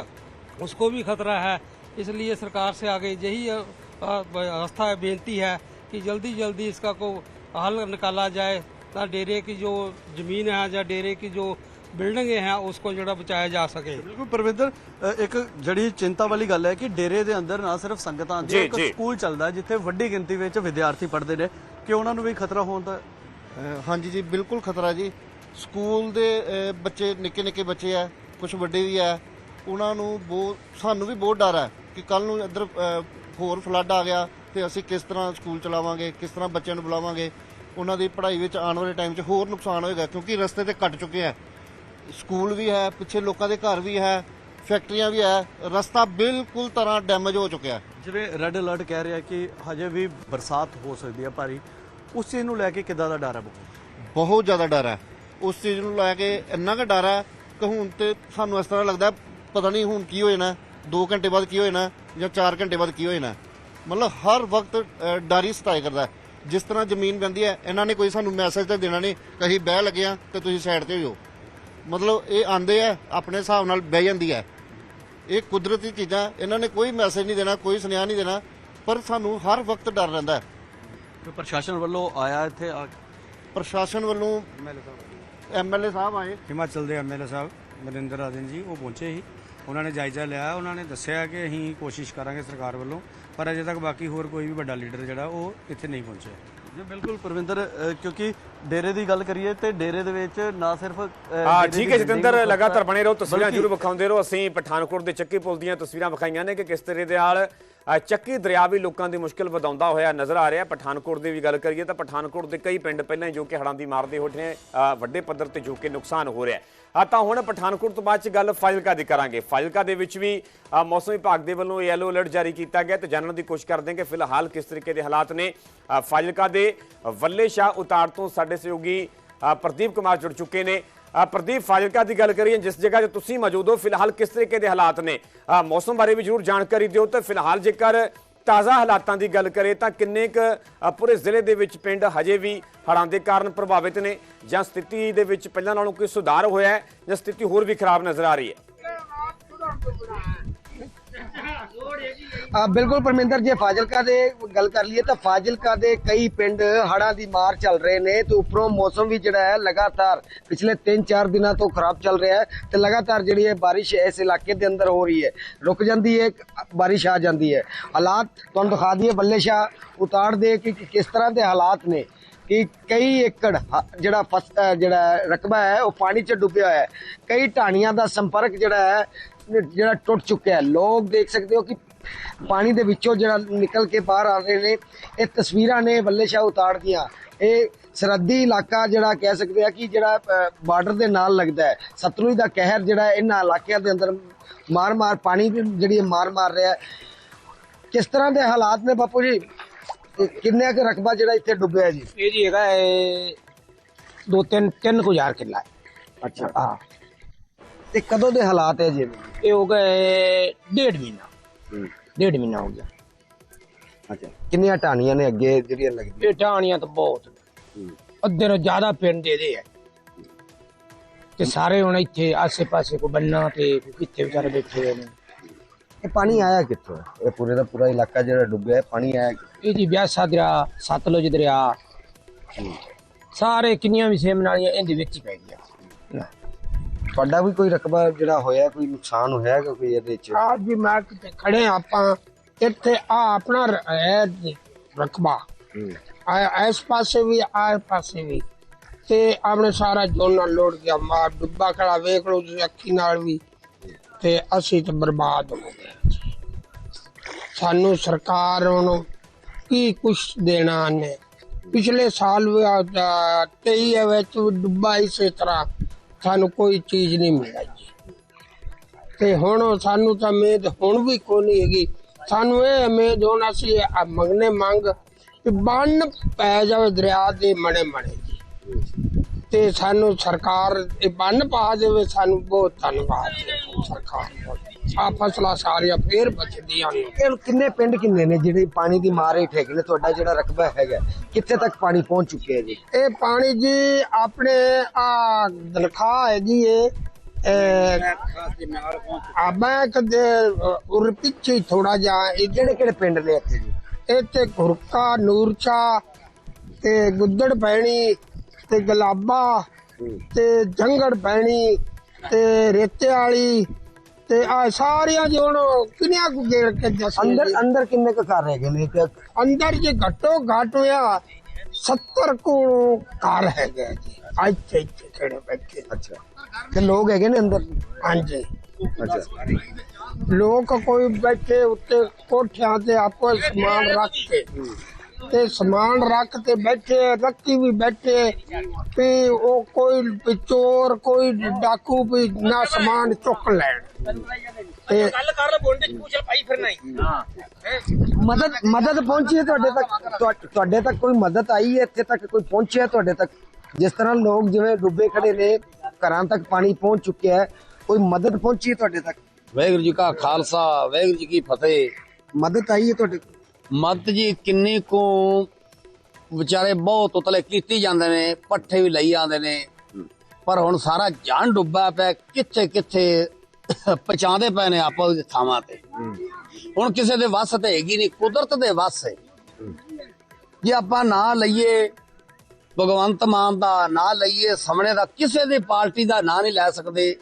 उसको भी खतरा है इसलिए सरकार से आगे यही अ, अ, आस्था है बेनती है कि जल्दी जल्दी इसका को हल निकाला जाए ਤਾਂ ਡੇਰੇ की जो ਜ਼ਮੀਨ ਹੈ ਜਾਂ ਡੇਰੇ की जो ਬਿਲਡਿੰਗें हैं उसको ਜਿਹੜਾ ਬਚਾਇਆ ਜਾ ਸਕੇ ਬਿਲਕੁਲ ਪਰਵਿੰਦਰ ਅ, ਇੱਕ ਜਿਹੜੀ ਚਿੰਤਾ ਵਾਲੀ ਗੱਲ ਹੈ ਕਿ ਡੇਰੇ ਦੇ ਅੰਦਰ ਨਾ ਸਿਰਫ ਸੰਗਤਾਂ ਆਉਂਦੀਆਂ ਜੀ, ਇੱਕ ਜੀ। ਸਕੂਲ ਚੱਲਦਾ ਹੈ ਜਿੱਥੇ ਵੱਡੀ ਗਿਣਤੀ ਵਿੱਚ ਵਿਦਿਆਰਥੀ ਪੜ੍ਹਦੇ ਨੇ ਕਿ ਉਹਨਾਂ ਨੂੰ ਵੀ ਖਤਰਾ ਹੋਣ ਦਾ ਅਹ ਹਾਂਜੀ ਜੀ ਬਿਲਕੁਲ ਖਤਰਾ ਜੀ ਸਕੂਲ ਦੇ ਬੱਚੇ ਨਿੱਕੇ ਨਿੱਕੇ ਬੱਚੇ ਆ ਕੁਝ ਵੱਡੇ ਵੀ ਆ ਉਹਨਾਂ ਨੂੰ ਬਹੁਤ ਸਾਨੂੰ ਵੀ ਬਹੁਤ ਡਰ ਹੈ ਕਿ ਕੱਲ ਨੂੰ ਇੱਧਰ ਹੋਰ ਫਲੱਡ ਆ ਗਿਆ ਤੇ ਅਸੀਂ ਕਿਸ ਤਰ੍ਹਾਂ ਸਕੂਲ ਚਲਾਵਾਂਗੇ ਕਿਸ ਤਰ੍ਹਾਂ ਬੱਚਿਆਂ ਨੂੰ ਬੁਲਾਵਾਂਗੇ ਉਹਨਾਂ ਦੀ ਪੜ੍ਹਾਈ ਵਿੱਚ ਆਉਣ ਵਾਲੇ ਟਾਈਮ 'ਚ ਹੋਰ ਨੁਕਸਾਨ ਹੋਏਗਾ ਕਿਉਂਕਿ ਰਸਤੇ ਤੇ ਕੱਟ ਚੁੱਕੇ ਆ। ਸਕੂਲ ਵੀ ਹੈ ਪਿੱਛੇ ਲੋਕਾਂ ਦੇ ਘਰ ਵੀ ਹੈ ਫੈਕਟਰੀਆਂ ਵੀ ਹੈ ਰਸਤਾ ਬਿਲਕੁਲ ਤਰ੍ਹਾਂ ਡੈਮੇਜ ਹੋ ਚੁੱਕਿਆ। ਜਿਵੇਂ ਰੈੱਡ ਅਲਰਟ ਕਹਿ ਰਿਹਾ ਕਿ ਹਜੇ ਵੀ ਬਰਸਾਤ ਹੋ ਸਕਦੀ ਹੈ ਭਾਰੀ ਉਸ ਚੀਜ਼ ਨੂੰ ਲੈ ਕੇ ਕਿੱਦਾਂ ਦਾ ਡਰ ਹੈ ਬਹੁਤ? ਬਹੁਤ ਜ਼ਿਆਦਾ ਡਰ ਹੈ ਉਸ ਚੀਜ਼ ਨੂੰ ਲੈ ਕੇ ਇੰਨਾ ਕੁ ਡਰ ਹੈ ਕਿ ਹੁਣ ਤੇ ਸਾਨੂੰ ਇਸ ਤਰ੍ਹਾਂ ਲੱਗਦਾ ਪਤਾ ਨਹੀਂ ਹੁਣ ਕੀ ਹੋ ਜਾਣਾ 2 ਘੰਟੇ ਬਾਅਦ ਕੀ ਹੋ ਜਾਣਾ ਜਾਂ 4 ਘੰਟੇ ਬਾਅਦ ਕੀ ਹੋ ਜਾਣਾ। ਮਤਲਬ ਹਰ ਵਕਤ ਡਰ ਸਤਾਏ ਕਰਦਾ। ਜਿਸ ਤਰ੍ਹਾਂ ਜ਼ਮੀਨ ਪੈਂਦੀ ਹੈ ਇਹਨਾਂ ਨੇ ਕੋਈ ਸਾਨੂੰ ਮੈਸੇਜ ਤਾਂ ਦੇਣਾ ਨਹੀਂ ਕਹੀਂ ਬਹਿ ਲੱਗਿਆ ਤੇ ਤੁਸੀਂ ਸਾਈਡ ਤੇ ਹੋ ਜਾਓ। ਮਤਲਬ ਇਹ ਆਂਦੇ ਆ ਆਪਣੇ ਹਿਸਾਬ ਨਾਲ ਬਹਿ ਜਾਂਦੀ ਹੈ। ਇਹ ਕੁਦਰਤੀ ਚੀਜ਼ਾਂ ਇਹਨਾਂ ਨੇ ਕੋਈ ਮੈਸੇਜ ਨਹੀਂ ਦੇਣਾ ਕੋਈ ਸੁਨੇਹਾ ਨਹੀਂ ਦੇਣਾ ਪਰ ਸਾਨੂੰ ਹਰ ਵਕਤ ਡਰ ਰਹਿੰਦਾ ਹੈ। ਪ੍ਰਸ਼ਾਸਨ ਵੱਲੋਂ ਆਇਆ ਇੱਥੇ ਪ੍ਰਸ਼ਾਸਨ ਵੱਲੋਂ ਐਮਐਲਏ ਸਾਹਿਬ ਆਏ। ਹਿਮਾਚਲ ਦੇ ਐਮਐਲਏ ਸਾਹਿਬ ਨਰਿੰਦਰ ਰਾਜਨ ਜੀ ਉਹ ਪਹੁੰਚੇ ਸੀ। ਉਹਨਾਂ ਨੇ ਜਾਇਜ਼ਾ ਲਿਆ ਉਹਨਾਂ ਨੇ ਦੱਸਿਆ ਕਿ ਅਸੀਂ ਕੋਸ਼ਿਸ਼ ਕਰਾਂਗੇ ਸਰਕਾਰ ਵੱਲੋਂ ਪਰ ਅਜੇ ਤੱਕ ਬਾਕੀ ਹੋਰ ਕੋਈ ਵੀ ਵੱਡਾ ਲੀਡਰ ਜਿਹੜਾ ਉਹ ਇੱਥੇ ਨਹੀਂ ਪਹੁੰਚਿਆ। ਜੀ ਬਿਲਕੁਲ ਪਰਵਿੰਦਰ ਅ, ਕਿਉਂਕਿ ਡੇਰੇ ਦੀ ਗੱਲ ਕਰੀਏ ਤੇ ਡੇਰੇ ਦੇ ਵਿੱਚ ਨਾ ਸਿਰਫ ਅ, ਡੇਰੇ ਠੀਕ ਦੀ ਹੈ ਜਤਿੰਦਰ ਨੂੰ ਲਗਾਤਾਰ ਬਣੇ ਰਹੋ ਤਸਵੀਰਾਂ ਬਲਕਿ ਜ਼ਰੂਰ ਵਿਖਾਉਂਦੇ ਰਹੋ। ਅਸੀਂ ਪਠਾਨਕੋਟ ਦੇ ਚੱਕੀ ਪੁਲ ਦੀਆਂ ਤਸਵੀਰਾਂ ਵਿਖਾਈਆਂ ਨੇ ਕਿ ਕਿਸ ਤਰ੍ਹਾਂ ਦੇ ਨਾਲ ਚੱਕੀ ਦਰਿਆ ਵੀ ਲੋਕਾਂ ਦੀ ਮੁਸ਼ਕਲ ਵਧਾਉਂਦਾ ਹੋਇਆ ਨਜ਼ਰ ਆ ਰਿਹਾ। ਪਠਾਨਕੋਟ ਦੀ ਵੀ ਗੱਲ ਕਰੀਏ ਤਾਂ ਪਠਾਨਕੋਟ ਦੇ ਕਈ ਪਿੰਡ ਪਹਿਲਾਂ ਹੀ ਜੋ ਕਿ ਹੜ੍ਹਾਂ ਦੀ ਮਾਰ ਦੇ ਹੋਠੇ ਵੱਡੇ ਪੱਧਰ ਤੇ ਜੋ ਕਿ ਨੁਕਸਾਨ ਹੋ ਰਿਹਾ ਆ ਤਾਂ ਹੁਣ ਪਠਾਨਕੋਟ ਤੋਂ ਬਾਅਦ ਚ ਗੱਲ ਫਾਜ਼ਿਲਕਾ ਦੀ ਕਰਾਂਗੇ। ਫਾਜ਼ਿਲਕਾ ਦੇ ਵਿੱਚ ਵੀ ਮੌਸਮ ਵਿਭਾਗ ਦੇ ਵੱਲੋਂ ਯੈਲੋ ਅਲਰਟ ਜਾਰੀ ਕੀਤਾ ਗਿਆ ਤੇ ਜਾਣਨ ਦੀ ਕੋਸ਼ਿਸ਼ ਕਰਦੇ ਹਾਂ ਕਿ ਫਿਲਹਾਲ ਕਿਸ ਤਰੀਕੇ ਦੇ ਹਾਲਾਤ ਨੇ। ਫਾਜ਼ਿਲਕਾ ਦੇ ਵੱਲੇ ਸ਼ਾਹ ਉਤਾਰ ਤੋਂ ਸਾਡੇ ਸਹਿਯੋਗੀ ਪ੍ਰਦੀਪ ਕੁਮਾਰ ਜੁੜ ਚੁੱਕੇ ਨੇ। ਪ੍ਰਦੀਪ, ਫਾਜ਼ਿਲਕਾ ਦੀ ਗੱਲ ਕਰੀਏ, ਜਿਸ ਜਗ੍ਹਾ ਤੇ ਤੁਸੀਂ ਮੌਜੂਦ ਹੋ, ਫਿਲਹਾਲ ਕਿਸ ਤਰੀਕੇ ਦੇ ਹਾਲਾਤ ਨੇ? ਮੌਸਮ ਬਾਰੇ ਵੀ ਜ਼ਰੂਰ ਜਾਣਕਾਰੀ ਦਿਓ। ਤੇ ਫਿਲਹਾਲ ਜੇਕਰ ਤਾਜ਼ਾ ਹਾਲਾਤਾਂ ਦੀ ਗੱਲ ਕਰੇ, ਤਾਂ ਕਿੰਨੇ ਕੁ ਪੂਰੇ ਜ਼ਿਲ੍ਹੇ ਦੇ ਵਿੱਚ ਪਿੰਡ ਹਜੇ ਵੀ ਹੜ੍ਹਾਂ ਦੇ ਕਾਰਨ ਪ੍ਰਭਾਵਿਤ ਨੇ? ਜਾਂ ਸਥਿਤੀ ਦੇ ਵਿੱਚ ਪਹਿਲਾਂ ਨਾਲੋਂ ਕੋਈ ਸੁਧਾਰ ਹੋਇਆ ਹੈ, ਜਾਂ ਸਥਿਤੀ ਹੋਰ ਵੀ ਖਰਾਬ ਨਜ਼ਰ ਆ ਰਹੀ ਹੈ। ਆ, ਬਿਲਕੁਲ ਪਰਮਿੰਦਰ, ਜੇ ਫਾਜ਼ਿਲਕਾ ਦੇ ਗੱਲ ਕਰ ਲਈਏ ਤਾਂ ਫਾਜ਼ਿਲਕਾ ਦੇ ਕਈ ਪਿੰਡ ਹੜ੍ਹਾਂ ਦੀ ਮਾਰ ਚੱਲ ਰਹੇ ਨੇ ਤੇ ਉੱਪਰੋਂ ਮੌਸਮ ਵੀ ਜਿਹੜਾ ਹੈ ਲਗਾਤਾਰ ਪਿਛਲੇ 3-4 ਦਿਨਾਂ ਤੋਂ ਖਰਾਬ ਚੱਲ ਰਿਹਾ ਹੈ ਤੇ ਲਗਾਤਾਰ ਜਿਹੜੀ ਹੈ ਬਾਰਿਸ਼ ਇਸ ਇਲਾਕੇ ਦੇ ਅੰਦਰ ਹੋ ਰਹੀ ਹੈ। ਰੁਕ ਜਾਂਦੀ ਹੈ ਬਾਰਿਸ਼ ਆ ਜਾਂਦੀ ਹੈ। ਹਾਲਾਤ ਤੁਹਾਨੂੰ ਦਿਖਾ ਦਈਏ, ਬੱਲੇ ਸ਼ਾਹ ਉਤਾਰ ਦੇ ਕਿ ਕਿਸ ਤਰ੍ਹਾਂ ਦੇ ਹਾਲਾਤ ਨੇ ਕਿ ਕਈ ਏਕੜ ਜਿਹੜਾ ਫਸ ਜਿਹੜਾ ਰਕਬਾ ਹੈ, ਉਹ ਪਾਣੀ 'ਚ ਡੁੱਬਿਆ ਹੋਇਆ ਹੈ। ਕਈ ਢਾਣੀਆਂ ਦਾ ਸੰਪਰਕ ਜਿਹੜਾ ਹੈ ਜਿਹੜਾ ਟੁੱਟ ਚੁੱਕਿਆ ਹੈ। ਲੋਕ ਦੇਖ ਸਕਦੇ ਹੋ ਕਿ ਪਾਣੀ ਦੇ ਵਿੱਚੋਂ ਜਿਹੜਾ ਨਿਕਲ ਕੇ ਬਾਹਰ ਆ ਰਹੇ ਨੇ ਇਹ ਤਸਵੀਰਾਂ ਨੇ ਬੱਲੇ ਸ਼ਾਹ ਉਤਾੜ ਦੀਆਂ ਇਹ ਸਰਹੱਦੀ ਇਲਾਕਾ ਜਿਹੜਾ ਕਹਿ ਸਕਦੇ ਆ ਕਿ ਜਿਹੜਾ ਬਾਰਡਰ ਦੇ ਨਾਲ ਲੱਗਦਾ ਹੈ। ਸਤਲੁਜ ਦਾ ਕਹਿਰ ਜਿਹੜਾ ਇਹਨਾਂ ਇਲਾਕਿਆਂ ਦੇ ਅੰਦਰ ਮਾਰ-ਮਾਰ ਪਾਣੀ ਜਿਹੜੀ ਮਾਰ ਮਾਰ ਰਿਹਾ ਕਿਸ ਤਰ੍ਹਾਂ ਦੇ ਹਾਲਾਤ ਨੇ ਬਾਪੂ ਜੀ? ਕਿੰਨੇ ਕੁ ਰਕਬਾ ਜਿਹੜਾ ਇੱਥੇ ਡੁੱਬਿਆ ਜੀ? ਇਹ ਜੀ ਹੈਗਾ ਇਹ ਦੋ ਤਿੰਨ ਤਿੰਨ ਕੁ ਹਜ਼ਾਰ ਕਿੱਲਾ ਅੱਛਾ ਹਾਂ। ਤੇ ਕਦੋਂ ਦੇ ਹਾਲਾਤ ਹੈ ਜੀ? ਇਹ ਹੋ ਗਏ ਡੇਢ ਮਹੀਨਾ। ਡੇਢ ਮਹੀਨਾ ਹੋ ਗਿਆ। ਅੱਛਾ। ਕਿੰਨੀਆਂ ਟਾਣੀਆਂ ਨੇ ਅੱਗੇ ਜਿਹੜੀਆਂ ਲੱਗਦੀਆਂ? ਇਹ ਟਾਣੀਆਂ ਤਾਂ ਬਹੁਤ ਨੇ। ਅੱਧੇ ਤੋਂ ਜ਼ਿਆਦਾ ਪਿੰਡ ਦੇ ਦੇ ਹੈ। ਤੇ ਸਾਰੇ ਹੁਣ ਇੱਥੇ ਆਸੇ ਪਾਸੇ ਕੋ ਬੰਨਾ ਤੇ ਕੋਈ ਕਿੱਥੇ ਵਿਚਾਰੇ ਬੈਠੇ ਹੋਏ ਨੇ। ਇਹ ਪਾਣੀ ਆਇਆ ਕਿੱਥੋਂ? ਹੈ? ਇਹ ਪੂਰੇ ਦਾ ਪੂਰਾ ਇਲਾਕਾ ਜਿਹੜਾ ਡੁੱਬਿਆ ਹੈ ਪਾਣੀ ਆਇਆ ਕਿੱਥੋਂ? ਇਹ ਜੀ ਬਿਆਸਾ ਦਰਿਆ ਸਤਲੁਜ ਦਰਿਆ। ਸਾਰੇ ਕਿੰਨੀਆਂ ਵੀ ਸੇਮ ਨਾਲੀਆਂ ਇਹਦੇ ਵਿੱਚ ਹੀ ਪੈ ਗਿਆ ਤੁਹਾਡਾ ਵੀ ਕੋਈ ਰਕਬਾ ਜਿਹੜਾ ਹੋਇਆ ਕੋਈ ਨੁਕਸਾਨ ਹੋਇਆ ਕੋਈ ਇਹਦੇ ਚ? ਅੱਜ ਵੀ ਮੈਂ ਕਿਤੇ ਖੜੇ ਹਾਂ ਆਪਾਂ ਇੱਥੇ ਆ ਆਪਣਾ ਰ- ਹੈ ਜੀ ਰਕਬਾ। ਆ ਇਸ ਪਾਸੇ ਵੀ ਆ ਇਸ ਪਾਸੇ ਵੀ। ਤੇ ਆਪਣੇ ਸਾਰਾ ਜੋਨਾ ਲੋੜ ਗਿਆ ਮਾਰ ਡੁੱਬਾ ਖੜਾ ਵੇਖ ਲਓ ਤੁਸੀਂ ਅੱਖੀ ਨਾਲ ਵੀ। ਤੇ ਅਸੀਂ ਤਾਂ ਬਰਬਾਦ ਹੋ ਗਏ। ਸਾਨੂੰ ਸਰਕਾਰ ਹੁਣ ਕੀ ਕੁਛ ਦੇਣਾ ਨੇ? ਪਿਛਲੇ ਸਾਲ ਵੀ 23 ਵਿੱਚ ਵੀ ਡੁੱਬਾ ਇਸੇ ਤਰ੍ਹਾਂ। ਸਾਨੂੰ ਕੋਈ ਚੀਜ਼ ਨਹੀਂ ਮਿਲੀ ਤੇ ਹੁਣ ਸਾਨੂੰ ਤਾਂ ਉਮੀਦ ਹੁਣ ਵੀ ਕੋਈ ਹੈਗੀ। ਸਾਨੂੰ ਇਹ ਉਮੀਦ ਹੁਣ ਅਸੀਂ ਆ ਮੰਗਨੇ ਮੰਗ ਕਿ ਬੰਨ ਪੈ ਜਾਵੇ ਦਰਿਆ ਦੇ ਮਣੇ ਮਣੇ ਤੇ ਸਾਨੂੰ ਸਰਕਾਰ ਇਹ ਬੰਨ ਪਾ ਦੇਵੇ, ਸਾਨੂੰ ਬਹੁਤ ਧੰਨਵਾਦ ਸਰਕਾਰ ਦਾ। ਆ ਫਸਲਾਂ ਸਾਰੀਆਂ ਫੇਰ ਬਚਦੀਆਂ ਨੇ। ਇਹ ਕਿੰਨੇ ਪਿੰਡ ਕਿੰਨੇ ਨੇ ਜਿਹੜੇ ਪਾਣੀ ਦੀ ਮਾਰ ਹੇਠ ਹੈਗੇ ਨੇ? ਤੁਹਾਡਾ ਜਿਹੜਾ ਰਕਬਾ ਹੈਗਾ ਕਿੱਥੇ ਤੱਕ ਪਾਣੀ ਪਹੁੰਚ ਚੁੱਕਿਆ ਹੈ ਜੀ? ਇਹ ਪਾਣੀ ਜੀ ਆਪਣੇ ਆ ਦਲਖਾ ਹੈ ਜੀ ਇਹ। ਆ ਮੈਂ ਕਦੇ ਉਰ ਪਿੱਛੇ ਥੋੜਾ ਜਿਹਾ ਇਹ ਕਿਹੜੇ ਕਿਹੜੇ ਪਿੰਡ ਨੇ ਇੱਥੇ ਜੀ? ਇੱਥੇ ਘੁਰਕਾ ਨੂਰਚਾ ਤੇ ਗੁੱਦੜ ਪੈਣੀ ਤੇ ਗਲਾਬਾ ਤੇ ਜੰਗੜ ਪੈਣੀ ਤੇ ਰੇਤੇ ਵਾਲੀ ਤੇ ਆ ਸਾਰੀਆਂ ਜੀ ਹੁਣ ਕਿੰਨੀਆਂ ਕੁ ਗੇੜ ਕੇ ਦੱਸ ਅੰਦਰ ਅੰਦਰ ਕਿੰਨੇ ਕੁ ਘਰ ਹੈਗੇ ਨੇ? ਤੇ ਅੰਦਰ ਜੇ ਘੱਟੋ ਘੱਟ ਹੋਇਆ 70 ਕੋ ਘਰ ਹੈਗੇ ਜੀ। ਇੱਥੇ ਇੱਥੇ ਖੜੇ ਬੈਠੇ। ਅੱਛਾ। ਤੇ ਲੋਕ ਹੈਗੇ ਨੇ ਅੰਦਰ? ਹਾਂਜੀ। ਅੱਛਾ। ਲੋਕ ਕੋਈ ਬੈਠੇ ਉੱਤੇ ਕੋਠਿਆਂ ਤੇ ਆਪੋ ਸਮਾਨ ਰੱਖ ਕੇ। ਤੇ ਸਮਾਨ ਰੱਖ ਤੇ ਬੈਠੇ ਰੱਖੀ ਵੀ ਬੈਠੇ ਵੀ ਉਹ ਕੋਈ ਚੋਰ ਕੋਈ ਡਾਕੂ ਵੀ ਨਾ ਸਮਾਨ ਚੁੱਕ ਲੈਣ। ਤੇ ਮਦਦ ਮਦਦ ਪਹੁੰਚੀ ਹੈ ਤੁਹਾਡੇ ਤੱਕ? ਤੁਹਾ- ਤੁਹਾਡੇ ਤੱਕ ਕੋਈ ਮਦਦ ਆਈ ਹੈ? ਇੱਥੇ ਤੱਕ ਕੋਈ ਪਹੁੰਚਿਆ ਤੁਹਾਡੇ ਤੱਕ? ਜਿਸ ਤਰ੍ਹਾਂ ਲੋਕ ਜਿਵੇਂ ਡੁੱਬੇ ਖੜੇ ਨੇ ਘਰਾਂ ਤੱਕ ਪਾਣੀ ਪਹੁੰਚ ਚੁੱਕਿਆ ਹੈ ਕੋਈ ਮਦਦ ਪਹੁੰਚੀ ਹੈ ਤੁਹਾਡੇ ਤੱਕ? ਵਾਹਿਗੁਰੂ ਜੀ ਕਾ ਖਾਲਸਾ ਵਾਹਿਗੁਰੂ ਜੀ ਕੀ ਫਤਿਹ। ਮਦਦ ਆਈ ਹੈ ਤੁਹਾਡੇ ਮਤ ਜੀ ਕਿੰਨੀ ਕੁ ਵਿਚਾਰੇ ਬਹੁਤ ਉਤਲੇ ਕੀਤੀ ਜਾਂਦੇ ਨੇ ਪੱਠੇ ਵੀ ਲਈ ਜਾਂਦੇ ਨੇ। ਪਰ ਹੁਣ ਸਾਰਾ ਜਾਨ ਡੁੱਬਾ ਪਿਆ ਕਿੱਥੇ ਕਿੱਥੇ ਪਹੁੰਚਾਉਂਦੇ ਪਏ ਨੇ ਆਪੋ ਦੀ ਥਾਵਾਂ ਤੇ। ਹੁਣ ਕਿਸੇ ਦੇ ਵੱਸ ਤੇ ਹੈਗੀ ਨਹੀਂ ਕੁਦਰਤ ਦੇ ਵੱਸ ਹੈ। ਜੇ ਆਪਾਂ ਨਾ ਲਈਏ ਭਗਵੰਤ ਮਾਨ ਦਾ ਨਾਂ ਲਈਏ ਸਾਹਮਣੇ ਦਾ ਕਿਸੇ ਦੀ ਪਾਰਟੀ ਦਾ ਨਾਂ ਨਹੀਂ ਲੈ ਸਕਦੇ।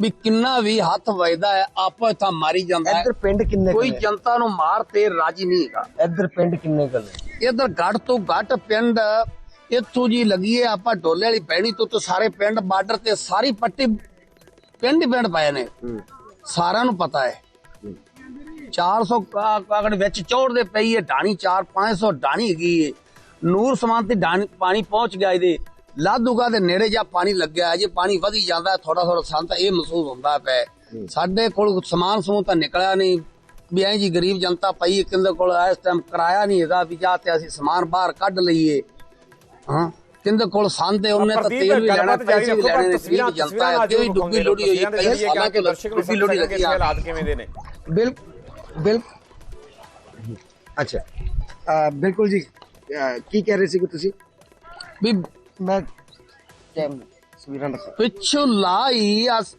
ਵੀ ਕਿੰਨਾ ਵੀ ਹੱਥ ਵੱਜਦਾ ਹੈ ਆਪੋ ਇੱਥਾ ਮਾਰੀ ਜਾਂਦਾ ਹੈ। ਇੱਧਰ ਪਿੰਡ ਕਿੰਨੇ ਕੋਈ? ਜਨਤਾ ਨੂੰ ਮਾਰ ਤੇ ਰਾਜੀ ਨਹੀਂ ਹੈਗਾ। ਇੱਧਰ ਪਿੰਡ ਕਿੰਨੇ ਨੇ? ਇਧਰ ਘੱਟ ਤੋਂ ਘੱਟ ਪਿੰਡ ਇੱਥੋਂ ਜੀ ਲੱਗੀਏ ਆਪਾਂ ਢੋਲੇ ਵਾਲੀ ਪੈਣੀ ਤੋਂ ਤਾਂ ਸਾਰੇ ਪਿੰਡ ਬਾਰਡਰ ਤੇ ਸਾਰੀ ਪੱਟੀ ਪਿੰਡ ਹੀ ਪਿੰਡ ਪਏ ਨੇ। ਸਾਰਿਆਂ ਨੂੰ ਪਤਾ ਹੈ। 400 ਕਾ- ਕਾਕੜ ਵਿੱਚ ਚੌੜਦੇ ਪਈ ਹੈ ਢਾਣੀ 4 500 ਢਾਣੀ ਹੈਗੀ ਹੈ। ਨੂਰ ਸਮਾਨ ਤੇ ਢਾਣੀ ਪਾਣੀ ਪਹੁੰਚ ਗਿਆ ਇਹਦੇ। ਲਾਧੂਗਾ ਦੇ ਨੇੜੇ ਜਾ ਪਾਣੀ ਲੱਗਿਆ ਹੈ। ਜੇ ਪਾਣੀ ਵਧੀ ਜਾਂਦਾ ਥੋੜਾ ਥੋੜਾ ਸਾਨੂੰ ਤਾਂ ਇਹ ਮਹਿਸੂਸ ਹੁੰਦਾ ਪਿਆ। ਸਾਡੇ ਕੋਲ ਸਮਾਨ ਸਮੂਹ ਤਾਂ ਨਿਕਲਿਆ ਨਹੀਂ। ਵੀ ਐਂ ਜੀ ਗਰੀਬ ਜਨਤਾ ਪਈ ਕਿੰਦੇ ਕੋਲ ਇਸ ਟਾਈਮ ਕਿਰਾਇਆ ਨਹੀਂ ਹੈਗਾ ਵੀ ਜਾ ਤੇ ਅਸੀਂ ਸਮਾਨ ਬਾਹਰ ਕੱਢ ਲਈਏ। ਹਾਂ ਕਿੰਦੇ ਕੋਲ ਸੰਦ ਉਹਨੇ ਤਾਂ ਤੇਲ ਵੀ ਲੈਣਾ ਪੈਸੇ ਵੀ ਲੈਣੇ ਨੇ ਤਸਵੀਰਾਂ- ਜਨਤਾ ਹੈ ਜ਼ਰੂਰ ਡੁੱਬੀ ਲੋੜੀ ਹੋਈ ਹੈ ਕਈ ਸਾਲਾਂ ਨੂੰ ਡੁੱਬੀ ਲੋੜੀ ਲੱਗੀ ਆ। ਹਾਲਾਤ ਕਿਵੇਂ ਦੇ ਨੇ? ਬਿਲ ਬਿਲ ਅੱਛਾ। ਬਿਲਕੁਲ ਜੀ। ਕੀ ਕਹਿ ਰਹੇ ਸੀ ਤੁਸੀਂ? ਵੀ ਮੈਂ ਤਸਵੀਰਾਂ ਦਿਖਾ ਪਿੱਛੋਂ ਲਾਈ ਅਸ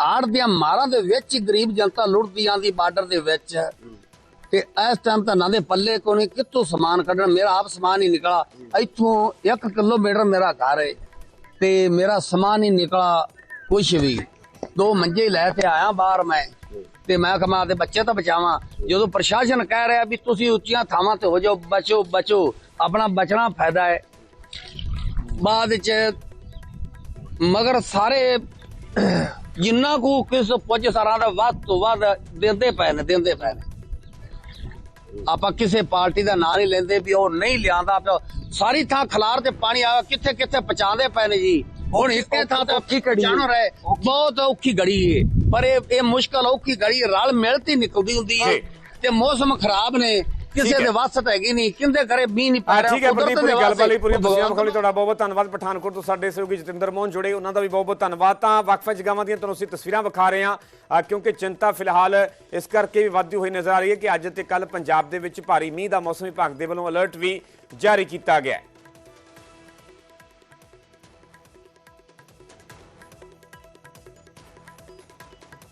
ਆੜ ਦੀਆਂ ਮਾਰਾਂ ਦੇ ਵਿੱਚ ਗਰੀਬ ਜਨਤਾ ਲੁੱਟਦੀ ਆਂਦੀ ਬਾਰਡਰ ਦੇ ਵਿੱਚ। ਤੇ ਇਸ ਟਾਈਮ ਤਾਂ ਨਾ ਦੇ ਪੱਲੇ ਕੋ ਨਹੀਂ, ਕਿੱਥੋਂ ਸਮਾਨ ਕੱਢਣ? ਮੇਰਾ ਆਪ ਸਮਾਨ ਹੀ ਨਿਕਲਾ। ਇੱਥੋਂ 1 ਕਿਲੋਮੀਟਰ ਮੇਰਾ ਘਰ ਹੈ ਤੇ ਮੇਰਾ ਸਮਾਨ ਹੀ ਨਿਕਲਾ ਕੁਛ ਵੀ। ਦੋ ਮੰਜੇ ਲੈ ਕੇ ਆਇਆ ਬਾਹਰ ਮੈਂ। ਤੇ ਮੈਂ ਕਮਾ ਤੇ ਬੱਚੇ ਤਾਂ ਬਚਾਵਾਂ। ਜਦੋਂ ਪ੍ਰਸ਼ਾਸਨ ਕਹਿ ਰਿਹਾ ਵੀ ਤੁਸੀਂ ਉੱਚੀਆਂ ਥਾਵਾਂ ਤੇ ਹੋ ਜਾਓ, ਬਚੋ ਬਚੋ। ਆਪਣਾ ਬਚਣਾ ਫਾਇਦਾ ਹੈ ਬਾਅਦ ਚ ਮਗਰ ਸਾਰੇ ਜਿੰਨਾ ਕੋ ਕਿਸ ਪੁੱਜ ਸਾਰਾਂ ਦਾ ਵੱਧ ਤੋਂ ਵੱਧ ਦਿੰਦੇ ਪਏ ਨੇ ਦਿੰਦੇ ਪਏ ਨੇ। ਆਪਾਂ ਕਿਸੇ ਪਾਰਟੀ ਦਾ ਨਾਂ ਨਹੀਂ ਲੈਂਦੇ ਵੀ ਉਹ ਨਹੀਂ ਲਿਆਂਦਾ ਪਿਆ। ਸਾਰੀ ਥਾਂ ਖਲਾਰ ਤੇ ਪਾਣੀ ਆ ਕਿੱਥੇ ਕਿੱਥੇ ਪਹੁੰਚਾਉਂਦੇ ਪਏ ਨੇ ਜੀ। ਹੁਣ ਇੱਕੇ ਥਾਂ ਤੇ ਔਖੀ ਘੜੀ ਜਾਣੋ ਰਹੇ ਬਹੁਤ ਔਖੀ ਘੜੀ ਹੈ। ਪਰ ਇਹ ਇਹ ਮੁਸ਼ਕਲ ਔਖੀ ਘੜੀ ਰਲ ਮਿਲ ਕੇ ਨਿਕਲਦੀ ਹੁੰਦੀ ਹੈ ਤੇ ਮੌਸਮ ਖਰਾਬ ਨੇ। ਕਿਸੇ। ਦੇ ਵਾਸਤ ਹੈਗੀ ਨਹੀਂ ਕਿੰਦੇ ਘਰੇ ਮੀਂਹ ਨਹੀਂ ਪੈ ਰਿਹਾ ਠੀਕ ਹੈ ਪ੍ਰਦੀਪ ਪੂਰੀ ਗੱਲਬਾਤ ਲਈ ਪੂਰੀ ਵਿਖਾਉਣ ਲਈ ਤੁਹਾਡਾ ਬਹੁਤ ਬਹੁਤ ਧੰਨਵਾਦ। ਪਠਾਨਕੋਟ ਤੋਂ ਸਾਡੇ ਸਹਿਯੋਗੀ ਜਤਿੰਦਰ ਮੋਹਨ ਜੁੜੇ ਉਹਨਾਂ ਦਾ ਵੀ ਬਹੁਤ ਬਹੁਤ ਧੰਨਵਾਦ। ਤਾਂ ਵਕਫਾ ਜਗਾਵਾਂ ਦੀਆਂ ਤੁਹਾਨੂੰ ਅਸੀਂ ਤਸਵੀਰਾਂ ਵਿਖਾ ਰਹੇ ਹਾਂ ਕਿਉਂਕਿ ਚਿੰਤਾ ਫਿਲਹਾਲ ਇਸ ਕਰਕੇ ਵੀ ਵੱਧਦੀ ਹੋਈ ਨਜ਼ਰ ਆ ਰਹੀ ਹੈ ਕਿ ਅੱਜ ਤੇ ਕੱਲ ਪੰਜਾਬ ਦੇ ਵਿੱਚ ਭਾਰੀ ਮੀਂਹ ਦਾ ਮੌਸਮ ਵਿਭਾਗ ਦੇ ਵੱਲੋਂ ਅਲਰਟ ਵੀ ਜਾਰੀ ਕੀਤਾ ਗਿਆ ਹੈ।